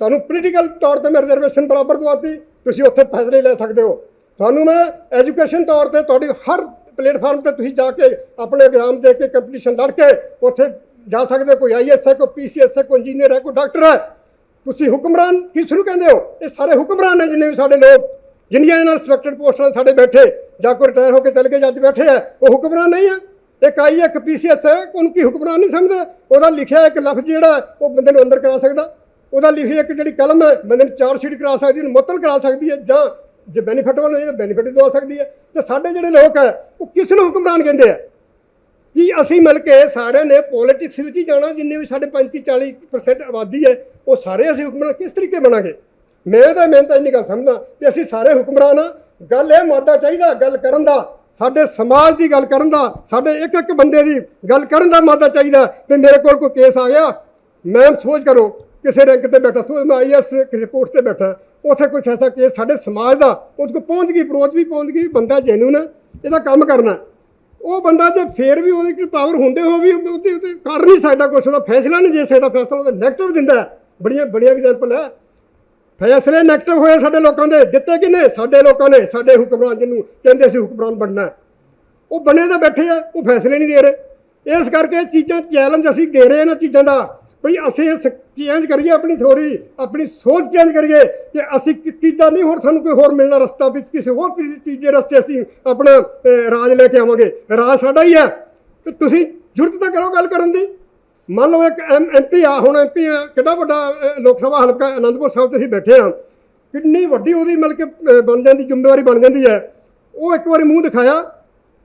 ਤੁਹਾਨੂੰ ਪੋਲੀਟੀਕਲ ਤੌਰ ਤੇ ਮੈਂ ਰਿਜ਼ਰਵੇਸ਼ਨ ਬਰਾਬਰ ਦਵਾਤੀ, ਤੁਸੀਂ ਉੱਥੇ ਫੈਸਲੇ ਲੈ ਸਕਦੇ ਹੋ। ਤੁਹਾਨੂੰ ਮੈਂ ਐਜੂਕੇਸ਼ਨ ਤੌਰ ਤੇ ਤੁਹਾਡੀ ਹਰ ਪਲੇਟਫਾਰਮ ਤੇ ਤੁਸੀਂ ਜਾ ਕੇ ਆਪਣੇ ਐਗਜ਼ਾਮ ਦੇ ਕੇ ਕੰਪੀਟੀਸ਼ਨ ਲੜ ਕੇ ਉੱਥੇ ਜਾ ਸਕਦੇ ਹੋ। ਕੋਈ ਆਈਐਸ ਹੈ ਕੋਈ ਪੀਸੀਐਸ ਹੈ ਕੋਈ ਇੰਜੀਨੀਅਰ ਹੈ, ਕੋਈ ਡਾਕਟਰ ਹੈ। ਤੁਸੀਂ ਹੁਕਮਰਾਨ ਕਿਸ ਨੂੰ ਕਹਿੰਦੇ ਹੋ? ਇਹ ਸਾਰੇ ਹੁਕਮਰਾਨ ਨੇ ਜਿੰਨੇ ਵੀ ਸਾਡੇ ਲੋਕ, ਜਿੰਨੀਆਂ ਇਹਨਾਂ ਰਿਸਪੈਕਟਡ ਪੋਸਟਾਂ ਤੇ ਸਾਡੇ ਬੈਠੇ ਜਾਂ ਕੋਈ ਰਿਟਾਇਰ ਹੋ ਕੇ ਚਲੇ ਗਏ ਜੱਜ ਬੈਠੇ ਆ, ਉਹ ਹੁਕਮਰਾਨ ਨਹੀਂ ਹੈ। ਇੱਕ ਆਈ ਇੱਕ ਪੀਸੀਐਸ ਹੈ, ਉਹਨੂੰ ਕੀ ਹੁਕਮਰਾਨ ਨਹੀਂ ਸਮਝਦਾ? ਉਹਦਾ ਲਿਖਿਆ ਇੱਕ ਲਫ਼ਜ਼ ਜਿਹੜਾ ਉਹ ਬੰਦੇ ਨੂੰ ਅੰਦਰ ਕਰਾ ਸਕਦਾ। ਉਹਦਾ ਲਿਖੀ ਇੱਕ ਜਿਹੜੀ ਕਲਮ ਹੈ, ਬੰਦੇ ਨੂੰ ਚਾਰ ਸ਼ੀਟ ਕਰਾ ਸਕਦੀ, ਉਹਨੂੰ ਮੁਅੱਤਲ ਕਰਾ ਸਕਦੀ ਹੈ, ਜਾਂ ਜੇ ਬੈਨੀਫਿਟ ਵਾਲਾ ਨਹੀਂ ਤਾਂ ਬੈਨੀਫਿਟ ਦਵਾ ਸਕਦੀ ਹੈ। ਤੇ ਸਾਡੇ ਜਿਹੜੇ ਲੋਕ ਹੈ, ਉਹ ਕਿਸ ਨੂੰ ਹੁਕਮਰਾਨ ਕਹਿੰਦੇ ਆ? ਕਿ ਅਸੀਂ ਮਿਲ ਕੇ ਸਾਰਿਆਂ ਨੇ ਪੋਲਿਟਿਕਸ ਵਿੱਚ ਹੀ ਜਾਣਾ, ਜਿੰਨੇ ਵੀ ਸਾਡੇ 35 40% ਆਬਾਦੀ ਹੈ, ਉਹ ਸਾਰੇ ਅਸੀਂ ਹੁਕਮਰਾਨ ਕਿਸ ਤਰੀਕੇ ਬਣਾਂਗੇ? ਮੈਂ ਤਾਂ ਮੈਂ ਤਾਂ ਇੰਨੀ ਗੱਲ ਸਮਝਦਾ ਕਿ ਅਸੀਂ ਸਾਰੇ ਹੁਕਮਰਾਨ ਆ ਗੱਲ ਇਹ ਮੁੱਦਾ ਚਾਹੀਦਾ, ਗੱਲ ਕਰਨ ਦਾ। ਸਾਡੇ ਸਮਾਜ ਦੀ ਗੱਲ ਕਰਨ ਦਾ, ਸਾਡੇ ਇੱਕ ਇੱਕ ਬੰਦੇ ਦੀ ਗੱਲ ਕਰਨ ਦਾ ਮਾਦਾ ਚਾਹੀਦਾ ਵੀ ਮੇਰੇ ਕੋਲ ਕੋਈ ਕੇਸ ਆ ਗਿਆ। ਮੈਂ ਸੋਚ ਕਰੋ, ਕਿਸੇ ਰੈਂਕ ਤੇ ਬੈਠਾ, ਸੋ ਮੈਂ ਆਈਐਸ ਕਿਸੇ ਪੋਸਟ ਤੇ ਬੈਠਾ, ਉੱਥੇ ਕੋਈ ਐਸਾ ਕੇਸ ਸਾਡੇ ਸਮਾਜ ਦਾ, ਉਹਦੇ ਕੋਲ ਪਹੁੰਚ ਗਈ ਅਪਰੋਚ ਵੀ ਪਹੁੰਚ ਗਈ, ਬੰਦਾ ਜੈਨੂਨ ਹੈ, ਇਹਦਾ ਕੰਮ ਕਰਨਾ ਉਹ ਬੰਦਾ ਜੇ ਫੇਰ ਵੀ ਉਹਦੇ ਕੋਲ ਪਾਵਰ ਹੁੰਦੇ ਹੋ ਵੀ ਉਹਦੇ ਕਰ ਨਹੀਂ ਸਕਦਾ ਕੁਛ, ਉਹਦਾ ਫੈਸਲਾ ਨਹੀਂ ਦੇ ਸਕਦਾ, ਫੈਸਲਾ ਉਹਦਾ ਨੈਗੇਟਿਵ ਦਿੰਦਾ ਬੜੀਆਂ ਬੜੀਆਂ ਐਗਜ਼ਾਮਪਲ ਹੈ। ਫੈਸਲੇ ਨੈਗੇਟਿਵ ਹੋਏ ਸਾਡੇ ਲੋਕਾਂ ਦੇ। ਦਿੱਤੇ ਕਿਨੇ ਸਾਡੇ ਲੋਕਾਂ ਨੇ। ਸਾਡੇ ਹੁਕਮਰਾਨ ਜਿਹਨੂੰ ਕਹਿੰਦੇ ਸੀ ਹੁਕਮਰਾਨ ਬਣਨਾ ਉਹ ਬਣੇ ਤਾਂ ਬੈਠੇ ਆ, ਉਹ ਫੈਸਲੇ ਨਹੀਂ ਦੇ ਰਹੇ। ਇਸ ਕਰਕੇ ਚੀਜ਼ਾਂ ਚੈਲੰਜ ਅਸੀਂ ਦੇ ਰਹੇ ਇਹਨਾਂ ਚੀਜ਼ਾਂ ਦਾ। ਭਈ ਅਸੀਂ ਚੇਂਜ ਕਰੀਏ ਆਪਣੀ ਥਿਉਰੀ ਆਪਣੀ ਸੋਚ ਚੇਂਜ ਕਰੀਏ ਕਿ ਅਸੀਂ ਕਿ- ਨਹੀਂ ਹੋਰ ਸਾਨੂੰ ਕੋਈ ਹੋਰ ਮਿਲਣਾ ਰਸਤਾ ਵਿੱਚ, ਕਿਸੇ ਹੋਰ ਤੀਜੇ- ਰਸਤੇ ਅਸੀਂ ਆਪਣਾ ਰਾਜ ਲੈ ਕੇ ਆਵਾਂਗੇ। ਰਾਜ ਸਾਡਾ ਹੀ ਹੈ। ਤੇ ਤੁਸੀਂ ਜ਼ਰੂਰਤ ਤਾਂ ਕਰੋ ਗੱਲ ਕਰਨ ਦੀ। ਮੰਨ ਲਓ ਇੱਕ ਐਮਪੀ ਆ, ਹੁਣ ਐਮਪੀ ਆ ਕਿੰਨਾ ਵੱਡਾ ਲੋਕ ਸਭਾ ਹਲਕਾ ਅਨੰਦਪੁਰ ਸਾਹਿਬ ਤੇ ਅਸੀਂ ਬੈਠੇ ਆ ਕਿੰਨੀ ਵੱਡੀ ਉਹਦੀ ਮਿਲ ਕੇ ਬਣ ਜਾਂਦੀ, ਜ਼ਿੰਮੇਵਾਰੀ ਬਣ ਜਾਂਦੀ ਹੈ। ਉਹ ਇੱਕ ਵਾਰੀ ਮੂੰਹ ਦਿਖਾਇਆ,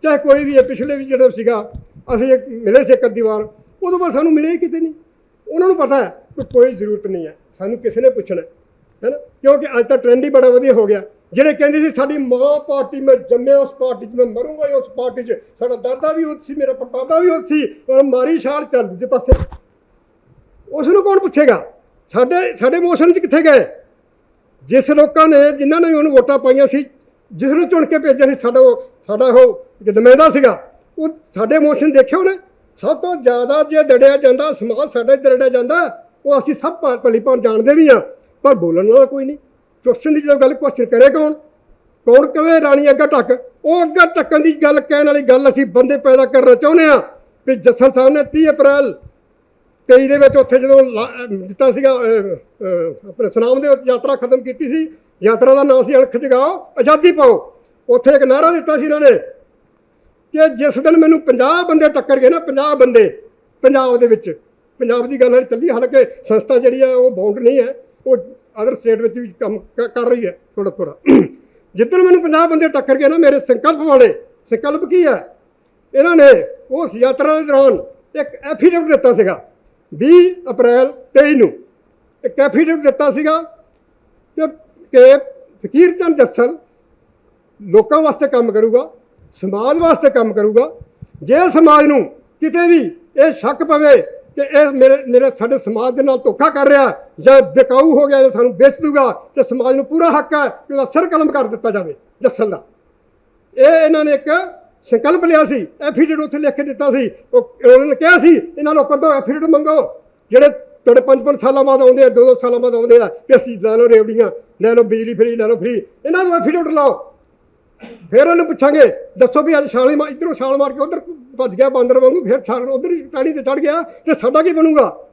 ਚਾਹੇ ਕੋਈ ਵੀ ਹੈ ਪਿਛਲੇ ਵੀ ਜਿਹੜਾ ਸੀਗਾ, ਅਸੀਂ ਇੱਕ ਮਿਲੇ ਸੀ ਇੱਕ ਅੱਧੀ ਵਾਰ, ਉਦੋਂ ਬਾਅਦ ਸਾਨੂੰ ਮਿਲੇ ਕਿਤੇ ਨਹੀਂ। ਉਹਨਾਂ ਨੂੰ ਪਤਾ ਹੈ ਕਿ ਕੋਈ ਜ਼ਰੂਰਤ ਨਹੀਂ ਹੈ, ਸਾਨੂੰ ਕਿਸੇ ਨੇ ਪੁੱਛਣਾ ਹੈ ਨਾ? ਕਿਉਂਕਿ ਅੱਜ ਤਾਂ ਟ੍ਰੈਂਡ ਹੀ ਬੜਾ ਵਧੀਆ ਹੋ ਗਿਆ। ਜਿਹੜੇ ਕਹਿੰਦੇ ਸੀ ਸਾਡੀ ਮਾਂ ਪਾਰਟੀ, ਮੈਂ ਜੰਮਿਆ ਉਸ ਪਾਰਟੀ 'ਚ, ਮੈਂ ਮਰੂੰਗਾ ਉਸ ਪਾਰਟੀ 'ਚ। ਸਾਡਾ ਦਾਦਾ ਵੀ ਉਹ ਸੀ, ਮੇਰਾ ਪੜਦਾਦਾ ਵੀ ਉਹ ਸੀ। ਔਰ ਮਾਰੀ ਛਾਲ ਚੱਲ ਦੂਜੇ ਪਾਸੇ। ਉਸ ਨੂੰ ਕੌਣ ਪੁੱਛੇਗਾ? ਸਾਡੇ ਸਾਡੇ ਮੋਸ਼ਨ 'ਚ ਕਿੱਥੇ ਗਏ? ਜਿਸ ਲੋਕਾਂ ਨੇ, ਜਿਨ੍ਹਾਂ ਨੇ ਵੀ ਉਹਨੂੰ ਵੋਟਾਂ ਪਾਈਆਂ ਸੀ, ਜਿਸ ਨੂੰ ਚੁਣ ਕੇ ਭੇਜਿਆ ਸੀ, ਸਾਡਾ ਉਹ ਸਾਡਾ ਉਹ ਇੱਕ ਨੁਮਾਇੰਦਾ ਸੀਗਾ। ਉਹ ਸਾਡੇ ਮੋਸ਼ਨ ਦੇਖਿਓ ਉਹਨੇ ਸਭ ਤੋਂ ਜ਼ਿਆਦਾ ਜੇ ਦੜਿਆ ਜਾਂਦਾ, ਸਮਾਜ ਸਾਡਾ ਹੀ ਦੜਿਆ ਜਾਂਦਾ, ਉਹ ਅਸੀਂ ਸਭ ਭਾ- ਭਲੀ ਭਾਂਤ ਜਾਣਦੇ ਵੀ ਆ ਪਰ ਬੋਲਣ ਵਾਲਾ ਕੋਈ ਨਹੀਂ। ਕੁਐਸਚਨ ਦੀ ਜਦੋਂ ਗੱਲ ਕੁਐਸਚਨ ਕਰੇ ਕੌਣ? ਕੌਣ ਕਵੇ ਰਾਣੀ ਅੱਗਾ ਟੱਕ ਉਹ ਅੱਗਾ ਟੱਕਣ ਦੀ ਗੱਲ ਕਹਿਣ ਵਾਲੀ ਗੱਲ ਅਸੀਂ ਬੰਦੇ ਪੈਦਾ ਕਰਨਾ ਚਾਹੁੰਦੇ ਆ ਵੀ ਜੱਸਲ ਸਾਹਿਬ ਨੇ 30 ਅਪ੍ਰੈਲ 23 ਦੇ ਵਿੱਚ ਉੱਥੇ ਜਦੋਂ ਲਾ- ਦਿੱਤਾ ਸੀਗਾ ਆਪਣੇ ਸੁਨਾਮ ਦੇ ਵਿੱਚ ਯਾਤਰਾ ਖਤਮ ਕੀਤੀ ਸੀ। ਯਾਤਰਾ ਦਾ ਨਾਮ ਸੀ ਅਣਖ ਜਗਾਓ, ਆਜ਼ਾਦੀ ਪਾਓ। ਉੱਥੇ ਇੱਕ ਨਾਰਾ ਦਿੱਤਾ ਸੀ ਇਹਨਾਂ ਨੇ ਕਿ ਜਿਸ ਦਿਨ ਮੈਨੂੰ 50 ਬੰਦੇ ਟੱਕਰ ਗਏ ਨਾ 50 ਬੰਦੇ, ਪੰਜਾਬ ਦੇ ਵਿੱਚ। ਪੰਜਾਬ ਦੀ ਗੱਲ ਹਾਲੇ ਚੱਲੀ ਹਾਲਾਂਕਿ ਸੰਸਥਾ ਜਿਹੜੀ ਆ ਉਹ ਬਾਉਂਡ ਨਹੀਂ ਹੈ। ਉਹ ਅਦਰ ਸਟੇਟ ਵਿੱਚ ਵੀ ਕੰਮ ਕ- ਕਰ ਰਹੀ ਹੈ ਥੋੜਾ ਥੋੜਾ [CLEARS THROAT] ਜਿੱਦਣ ਮੈਨੂੰ 50 ਬੰਦੇ ਟੱਕਰ ਗਏ ਨਾ, ਮੇਰੇ ਸੰਕਲਪ ਵਾਲੇ, ਸੰਕਲਪ ਕੀ ਹੈ? ਇਹਨਾਂ ਨੇ ਉਸ ਯਾਤਰਾ ਦੇ ਦੌਰਾਨ ਇੱਕ ਐਫੀਡੇਵਿਟ ਦਿੱਤਾ ਸੀਗਾ 20 ਅਪ੍ਰੈਲ 23 ਨੂੰ। ਇੱਕ ਐਫੀਡੇਵਿਟ ਦਿੱਤਾ ਸੀਗਾ ਕਿ ਕਿ ਫਕੀਰ ਚੰਦ ਜੱਸਲ ਲੋਕਾਂ ਵਾਸਤੇ ਕੰਮ ਕਰੂਗਾ, ਸਮਾਜ ਵਾਸਤੇ ਕੰਮ ਕਰੂਗਾ, ਜੇ ਸਮਾਜ ਨੂੰ ਕਿਤੇ ਵੀ ਇਹ ਸ਼ੱਕ ਪਵੇ ਕਿ ਇਹ ਮੇਰੇ ਮੇਰੇ ਸਾਡੇ ਸਮਾਜ ਦੇ ਨਾਲ ਧੋਖਾ ਕਰ ਰਿਹਾ ਜਾਂ ਵਿਕਾਊ ਹੋ ਗਿਆ ਜਾਂ ਸਾਨੂੰ ਵੇਚ ਦੂਗਾ ਤੇ ਸਮਾਜ ਨੂੰ ਪੂਰਾ ਹੱਕ ਹੈ ਕਿ ਉਹਦਾ ਸਿਰ ਕਲਮ ਕਰ ਦਿੱਤਾ ਜਾਵੇ ਦੱਸਣ ਦਾ। ਇਹ ਇਹਨਾਂ ਨੇ ਇੱਕ ਸੰਕਲਪ ਲਿਆ ਸੀ ਐਫੀਡੇਟ ਉੱਥੇ ਲਿਖ ਕੇ ਦਿੱਤਾ ਸੀ। ਉਹ ਉਹਨਾਂ ਨੇ ਕਿਹਾ ਸੀ, ਇਹਨਾਂ ਲੋਕਾਂ ਤੋਂ ਐਫੀਡੇਟ ਮੰਗੋ, ਜਿਹੜੇ ਤੁਹਾਡੇ ਪੰਜ ਪੰਜ ਸਾਲਾਂ ਬਾਅਦ ਆਉਂਦੇ ਆ, ਦੋ ਦੋ ਸਾਲਾਂ ਬਾਅਦ ਆਉਂਦੇ ਆ, ਕਿ ਅਸੀਂ ਲੈ ਲਓ ਰੇਵੜੀਆਂ, ਲੈ ਲਓ ਬਿਜਲੀ ਫਰੀ, ਲੈ ਲਓ ਫਰੀ, ਇਹਨਾਂ ਨੂੰ ਐਫੀਡੇਟ ਲਾਓ। ਫਿਰ ਉਹਨੂੰ ਪੁੱਛਾਂਗੇ, ਦੱਸੋ ਵੀ ਅੱਜ ਛਾਲੀ ਮਾਰ, ਇਧਰੋਂ ਛਾਲ ਮਾਰ ਕੇ ਉਧਰ ਭੱਜ ਗਿਆ ਬਾਂਦਰ ਵਾਂਗੂ, ਫਿਰ ਛਾਲ ਉਧਰ ਹੀ ਟਾਣੀ ਤੇ ਚੜ ਗਿਆ ਤੇ ਸਾਡਾ ਕੀ ਬਣੂਗਾ?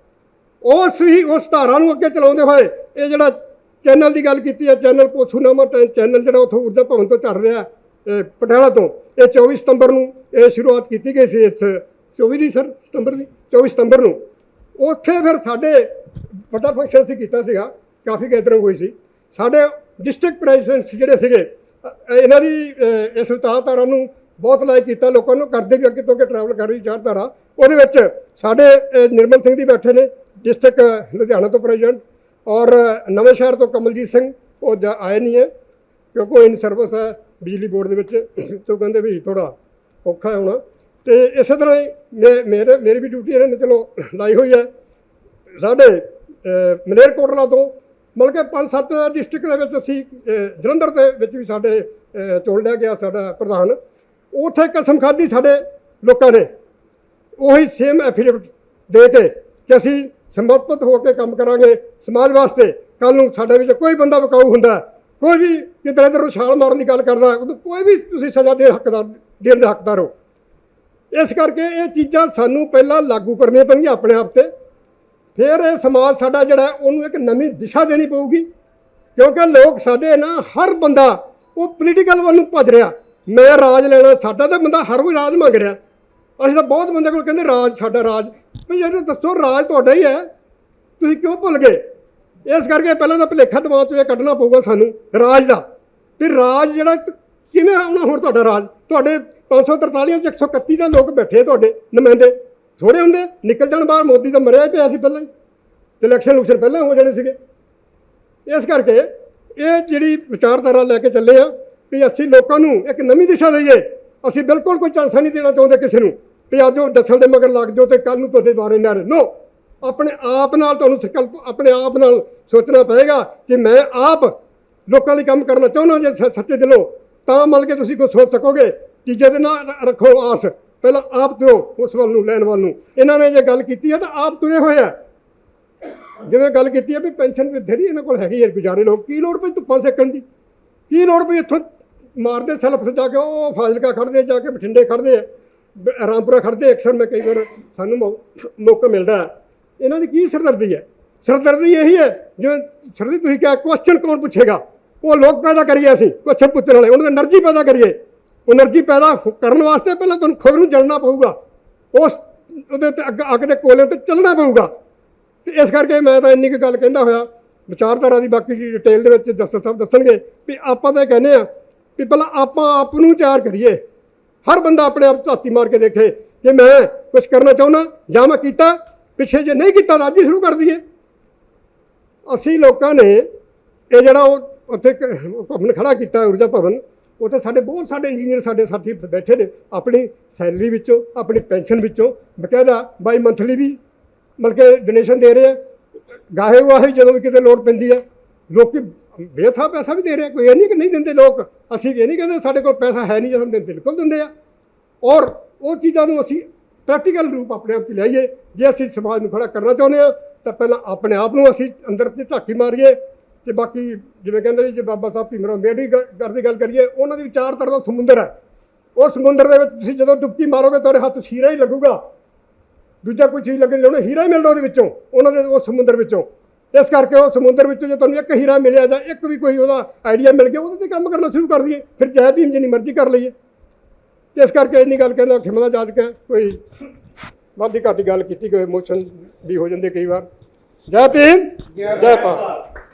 ਉਸ ਹੀ ਉਸ ਧਾਰਾ ਨੂੰ ਅੱਗੇ ਚਲਾਉਂਦੇ ਹੋਏ ਇਹ ਜਿਹੜਾ ਚੈਨਲ ਦੀ ਗੱਲ ਕੀਤੀ ਹੈ ਚੈਨਲ ਪੋਥੂਨਾਮਾ ਟੈ- ਚੈਨਲ ਜਿਹੜਾ ਉੱਥੋਂ ਊਰਜਾ ਭਵਨ ਤੋਂ ਚੱਲ ਰਿਹਾ, ਇਹ ਪਟਿਆਲਾ ਤੋਂ, ਇਹ 24 ਸਤੰਬਰ ਨੂੰ ਇਹ ਸ਼ੁਰੂਆਤ ਕੀਤੀ ਗਈ ਸੀ ਇਸ 24 ਦੀ ਸਰ, ਸਤੰਬਰ ਦੀ 24 ਸਤੰਬਰ ਨੂੰ। ਉੱਥੇ ਫਿਰ ਸਾਡੇ ਵੱਡਾ ਫੰਕਸ਼ਨ ਸੀ ਕੀਤਾ ਸੀਗਾ, ਕਾਫੀ ਗੈਦਰਿੰਗ ਹੋਈ ਸੀ। ਸਾਡੇ ਡਿਸਟ੍ਰਿਕਟ ਪ੍ਰੈਜ਼ੀਡੈਂਟਸ ਜਿਹੜੇ ਸੀਗੇ ਇਹਨਾਂ ਦੀ ਇਸ ਵਿਚਾਰਧਾਰਾ ਨੂੰ ਬਹੁਤ ਲਾਈਕ ਕੀਤਾ, ਲੋਕਾਂ ਨੂੰ ਕਰਦੇ ਵੀ ਅੱਗੇ ਤੋਂ ਅੱਗੇ ਟਰੈਵਲ ਕਰ ਰਹੀ ਵਿਚਾਰਧਾਰਾ ਉਹਦੇ ਵਿੱਚ ਸਾਡੇ ਨਿਰਮਲ ਸਿੰਘ ਦੀ ਬੈਠੇ ਨੇ ਡਿਸਟ੍ਰਿਕਟ ਲੁਧਿਆਣਾ ਤੋਂ ਪ੍ਰੈਜ਼ੀਡੈਂਟ ਔਰ ਨਵੇਂ ਸ਼ਹਿਰ ਤੋਂ ਕਮਲਜੀਤ ਸਿੰਘ, ਉਹ ਜਾ- ਆਏ ਨਹੀਂ ਹੈ, ਕਿਉਂਕਿ ਉਹ ਇਨ ਸਰਵਿਸ ਹੈ ਬਿਜਲੀ ਬੋਰਡ ਦੇ ਵਿੱਚ। ਤੋਂ ਕਹਿੰਦੇ ਵੀ ਥੋੜਾ ਔਖਾ ਹੈ ਹੋਣਾ। ਤੇ ਇਸੇ ਤਰ੍ਹਾਂ ਹੀ ਮੇ- ਮੇਰੇ, ਮੇਰੀ ਵੀ ਡਿਊਟੀ ਇਹਨਾਂ ਨੇ, ਚਲੋ, ਲਾਈ ਹੋਈ ਹੈ। ਸਾਡੇ ਮਲੇਰਕੋਟਲਾ ਤੋਂ ਮਤਲਬ ਕਿ ਪੰਜ ਸੱਤ ਡਿਸਟ੍ਰਿਕਟ ਦੇ ਵਿੱਚ ਅਸੀਂ ਜਲੰਧਰ ਦੇ ਵਿੱਚ ਵੀ ਸਾਡੇ ਚੋਣ ਲਿਆ ਗਿਆ ਸਾਡਾ ਪ੍ਰਧਾਨ। ਉਥੇ ਕਸਮ ਖਾਧੀ ਸਾਡੇ ਲੋਕਾਂ ਨੇ ਉਹੀ ਸੇਮ ਐਫੀਡੇਵਿਟ ਦੇ ਕੇ ਕਿ ਅਸੀਂ ਸਮਰਪਿਤ ਹੋ ਕੇ ਕੰਮ ਕਰਾਂਗੇ ਸਮਾਜ ਵਾਸਤੇ। ਕੱਲ ਨੂੰ ਸਾਡੇ ਵਿੱਚ ਕੋਈ ਬੰਦਾ ਬਕਾਊ ਹੁੰਦਾ, ਕੋਈ ਵੀ ਕਿਧਰ ਇਧਰ ਛਾਲ ਮਾਰਨ ਦੀ ਗੱਲ ਕਰਦਾ, ਉਹਨੂੰ ਕੋਈ ਵੀ ਤੁਸੀਂ ਸਜ਼ਾ ਦੇ ਹੱਕਦਾਰ, ਦੇਣ ਦੇ ਹੱਕਦਾਰ ਹੋ। ਇਸ ਕਰਕੇ ਇਹ ਚੀਜ਼ਾਂ ਸਾਨੂੰ ਪਹਿਲਾਂ ਲਾਗੂ ਕਰਨੀਆਂ ਪੈਣਗੀਆਂ ਆਪਣੇ ਆਪ ਤੇ। ਫਿਰ ਇਹ ਸਮਾਜ ਸਾਡਾ ਜਿਹੜਾ ਉਹਨੂੰ ਇੱਕ ਨਵੀਂ ਦਿਸ਼ਾ ਦੇਣੀ ਪਊਗੀ। ਕਿਉਂਕਿ ਲੋਕ ਸਾਡੇ ਨਾ, ਹਰ ਬੰਦਾ ਉਹ ਪੋਲੀਟੀਕਲ ਵੱਲ ਨੂੰ ਭੱਜ ਰਿਹਾ। ਮੈਂ ਰਾਜ ਲੈਣਾ, ਸਾਡਾ ਤਾਂ ਬੰਦਾ ਹਰ ਕੋਈ ਰਾਜ ਮੰਗ ਰਿਹਾ। ਅਸੀਂ ਤਾਂ ਬਹੁਤ ਬੰਦੇ ਕੋਲ ਕਹਿੰਦੇ, ਰਾਜ, ਸਾਡਾ ਰਾਜ। ਵੀ ਯਾਰ ਦੱਸੋ, ਰਾਜ ਤੁਹਾਡਾ ਹੀ ਹੈ। ਤੁਸੀਂ ਕਿਉਂ ਭੁੱਲ ਗਏ? ਇਸ ਕਰਕੇ ਪਹਿਲਾਂ ਤਾਂ ਭੁਲੇਖਾ ਦਿਮਾਗ ਤੋਂ ਇਹ ਕੱਢਣਾ ਪਊਗਾ ਸਾਨੂੰ, ਰਾਜ ਦਾ। ਫਿਰ ਰਾਜ ਜਿਹੜਾ ਕਿਵੇਂ ਆਉਣਾ ਹੁਣ ਤੁਹਾਡਾ ਰਾਜ? ਤੁਹਾਡੇ 543 ਵਿੱਚ 131 ਦਾ ਲੋਕ ਬੈਠੇ ਤੁਹਾਡੇ ਨੁਮਾਇੰਦੇ। ਥੋੜੇ ਹੁੰਦੇ, ਨਿਕਲ ਜਾਣ ਬਾਹਰ, ਮੋਦੀ ਤਾਂ ਮਰਿਆ ਹੀ ਪਿਆ ਸੀ ਪਹਿਲਾਂ ਹੀ, ਤੇ ਇਲੈਕਸ਼ਨ ਲੁਕਸ਼ਨ ਪਹਿਲਾਂ ਹੋ ਜਾਣੇ ਸੀਗੇ। ਇਸ ਕਰਕੇ ਇਹ ਜਿਹੜੀ ਵਿਚਾਰਧਾਰਾ ਲੈ ਕੇ ਚੱਲੇ ਆ ਵੀ ਅਸੀਂ ਲੋਕਾਂ ਨੂੰ ਇੱਕ ਨਵੀਂ ਦਿਸ਼ਾ ਦਈਏ, ਅਸੀਂ ਬਿਲਕੁਲ ਕੋਈ ਚਾਂਸਾ ਨਹੀਂ ਦੇਣਾ ਚਾਹੁੰਦੇ ਕਿਸੇ ਨੂੰ, ਵੀ ਅੱਜ ਉਹ ਦੱਸਣ ਦੇ ਮਗਰ ਲੱਗ ਜਾਓ ਤੇ ਕੱਲ ਨੂੰ ਤੁਹਾਡੇ ਬਾਰੇ ਨਾ ਨੋ ਆਪਣੇ ਆਪ ਨਾਲ ਤੁਹਾਨੂੰ ਸੰਕਲਪ, ਆਪਣੇ ਆਪ ਨਾਲ ਸੋਚਣਾ ਪਏਗਾ ਕਿ ਮੈਂ ਆਪ ਲੋਕਾਂ ਲਈ ਕੰਮ ਕਰਨਾ ਚਾਹੁੰਦਾ ਜੇ ਸੱਚੇ ਦਿਲੋਂ, ਤਾਂ ਮਤਲਬ ਕੇ ਤੁਸੀਂ ਕੋਈ ਸੋਚ ਸਕੋਗੇ ਤੀਜੇ ਦਿਨ ਨਾਲ ਰੱਖੋ ਆਸ। ਪਹਿਲਾਂ ਆਪ ਤੁਰੋ ਉਸ ਵੱਲ ਨੂੰ, ਲੈਣ ਵੱਲ ਨੂੰ। ਇਹਨਾਂ ਨੇ ਜੇ ਗੱਲ ਕੀਤੀ ਹੈ ਤਾਂ ਆਪ ਤੁਰੇ ਹੋਏ ਆ। ਜਿਵੇਂ ਗੱਲ ਕੀਤੀ ਹੈ ਵੀ ਪੈਨਸ਼ਨ ਬਥੇਰੀ ਇਹਨਾਂ ਕੋਲ ਹੈਗੀ ਹੈ ਗੁਜ਼ਾਰੇ ਲੋਕ, ਕੀ ਲੋੜ ਪਈ ਧੁੱਪਾਂ ਸੇਕਣ ਦੀ? ਕੀ ਲੋੜ ਪਈ ਇੱਥੋਂ ਮਾਰਦੇ ਸੈਲਫ ਤੇ ਜਾ ਕੇ ਉਹ ਫਾਜ਼ਿਲਕਾ ਖੜਦੇ ਜਾ ਕੇ ਬਠਿੰਡੇ ਖੜਦੇ ਆ ਰਾਮਪੁਰਾ ਖੜਦੇ ਅਕਸਰ ਮੈਂ ਕਈ ਵਾਰ ਸਾਨੂੰ ਮੌਕਾ ਮਿਲਦਾ ਇਹਨਾਂ ਦੀ ਕੀ ਸਰਦਰਦੀ ਹੈ ਸਰਦਰਦੀ ਇਹੀ ਹੈ ਜਿਵੇਂ ਸਰਦੀ ਤੁਸੀਂ ਕਿਹਾ ਕੁਐਸਚਨ ਕੌਣ ਪੁੱਛੇਗਾ? ਉਹ ਲੋਕ ਪੈਦਾ ਕਰੀਏ ਅਸੀਂ ਕੁਐਸਚਨ ਪੁੱਛਣ ਵਾਲੇ, ਉਹਨਾਂ ਦੀ એનર્ਜੀ ਪੈਦਾ ਕਰੀਏ। એનર્ਜੀ ਪੈਦਾ ਕਰਨ ਵਾਸਤੇ ਪਹਿਲਾਂ ਤੁਹਾਨੂੰ ਖੁਦ ਨੂੰ ਜਲਣਾ ਪਊਗਾ। ਉਸ ਉਹਦੇ ਤੇ ਅੱਗ ਅੱਗ ਦੇ ਕੋਲੇ ਤੇ ਚੱਲਣਾ ਪਊਗਾ। ਤੇ ਇਸ ਕਰਕੇ ਮੈਂ ਤਾਂ ਇੰਨੀ ਕੁ ਗੱਲ ਕਹਿੰਦਾ ਹੋਇਆ। ਵਿਚਾਰਧਾਰਾ ਦੀ ਬਾਕੀ ਡਿਟੇਲ ਦੇ ਵਿੱਚ ਜਸਟਿਸ ਸਾਹਿਬ ਦੱਸਣਗੇ ਵੀ ਆਪਾਂ ਤਾਂ ਕਹਿੰਦੇ ਆ ਵੀ ਪਹਿਲਾਂ ਆਪਾਂ ਆਪ ਨੂੰ ਤਿਆਰ ਕਰੀਏ। ਹਰ ਬੰਦਾ ਆਪਣੇ ਆਪ ਝਾਤੀ ਮਾਰ ਕੇ ਦੇਖੇ ਕਿ ਮੈਂ ਕੁਝ ਕਰਨਾ ਚਾਹੁੰਦਾ ਜਾਂ ਮੈਂ ਕੀਤਾ, ਪਿੱਛੇ ਜੇ ਨਹੀਂ ਕੀਤਾ ਤਾਂ ਅੱਜ ਹੀ ਸ਼ੁਰੂ ਕਰ ਦਈਏ। ਅਸੀਂ ਲੋਕਾਂ ਨੇ ਇਹ ਜਿਹੜਾ ਉਹ ਉੱਥੇ ਭਵਨ ਖੜਾ ਕੀਤਾ, ਊਰਜਾ ਭਵਨ ਉਹ ਤਾਂ ਸਾਡੇ ਬਹੁਤ ਸਾਡੇ ਇੰਜੀਨੀਅਰ ਸਾਡੇ ਸਾਥੀ ਬੈਠੇ ਨੇ, ਆਪਣੀ ਸੈਲਰੀ ਵਿੱਚੋਂ, ਆਪਣੀ ਪੈਨਸ਼ਨ ਵਿੱਚੋਂ। ਬਕਾਇਦਾ ਬਾਈ ਮੰਥਲੀ ਵੀ ਮਤਲਬ ਕਿ ਡੋਨੇਸ਼ਨ ਦੇ ਰਹੇ। ਆ ਗਾਹੇ ਵਾਹੇ ਜਦੋਂ ਵੀ ਕਿਤੇ ਲੋੜ ਪੈਂਦੀ ਹੈ, ਲੋਕੀ ਬੇਥਾ ਪੈਸਾ ਵੀ ਦੇ ਰਹੇ, ਕੋਈ ਇਹ ਨਹੀਂ ਕਿ ਨਹੀਂ ਦਿੰਦੇ ਲੋਕ। ਅਸੀਂ ਇਹ ਨਹੀਂ ਕਹਿੰਦੇ ਸਾਡੇ ਕੋਲ ਪੈਸਾ ਹੈ ਨਹੀਂ ਜਦੋਂ ਬਿਲਕੁਲ ਦਿੰਦੇ ਆ। ਔਰ ਉਹ ਚੀਜ਼ਾਂ ਨੂੰ ਅਸੀਂ ਪ੍ਰੈਕਟੀਕਲ ਰੂਪ ਆਪਣੇ ਆਪ 'ਚ ਲਿਆਈਏ। ਜੇ ਅਸੀਂ ਸਮਾਜ ਨੂੰ ਖੜਾ ਕਰਨਾ ਚਾਹੁੰਦੇ ਆ ਤਾਂ ਪਹਿਲਾਂ ਆਪਣੇ ਆਪ ਨੂੰ ਅਸੀਂ ਅੰਦਰ ਤੇ ਝਾਕੀ ਮਾਰੀਏ। ਤੇ ਬਾਕੀ ਜਿਵੇਂ ਕਹਿੰਦੇ ਨੇ, ਜੇ ਬਾਬਾ ਸਾਹਿਬ ਭੀਮ ਰਾਓ ਅੰਬੇਡਕਰ ਦੀ ਗੱਲ ਕਰੀਏ, ਉਹਨਾਂ ਦੀ ਵਿਚਾਰਧਾਰਾ ਦਾ ਸਮੁੰਦਰ ਹੈ। ਉਹ ਸਮੁੰਦਰ ਦੇ ਵਿੱਚ ਤੁਸੀਂ ਜਦੋਂ ਡੁਬਕੀ ਮਾਰੋਗੇ, ਤੁਹਾਡੇ ਹੱਥ ਹੀਰਾ ਹੀ ਲੱਗੂਗਾ। ਦੂਜਾ ਕੋਈ ਚੀਜ਼ ਲੱਗਣੀ, ਉਹਨੇ ਹੀਰਾ ਹੀ ਮਿਲਦਾ ਉਹਦੇ ਵਿੱਚੋਂ, ਉਹਨਾਂ ਦੇ ਉਹ ਸਮੁੰਦਰ ਵਿੱਚੋਂ। ਇਸ ਕਰਕੇ ਉਹ ਸਮੁੰਦਰ ਵਿੱਚੋਂ ਜੇ ਤੁਹਾਨੂੰ ਇੱਕ ਹੀਰਾ ਮਿਲਿਆ ਜਾਂ ਇੱਕ ਵੀ ਕੋਈ ਉਹਦਾ ਆਈਡੀਆ ਮਿਲ ਗਿਆ, ਉਹਦੇ ਤੇ ਕੰਮ ਕਰਨਾ ਸ਼ੁਰੂ ਕਰ ਦਈਏ। ਫਿਰ ਜੈ ਭੀਮ ਜਿੰਨੀ ਮਰਜ਼ੀ ਕਰ ਲਈਏ। ਇਸ ਕਰਕੇ ਇੰਨੀ ਗੱਲ ਕਹਿੰਦਾ ਖਿਮਲਾ ਜਾਦ ਕੇ ਕੋਈ ਵਾਦੀ ਘਾਟੀ ਗੱਲ ਕੀਤੀ, ਕੋਈ ਇਮੋਸ਼ਨ ਵੀ ਹੋ ਜਾਂਦੇ ਕਈ ਵਾਰ। ਜੈ ਭੀਮ, ਜੈ ਭਾਰਤ।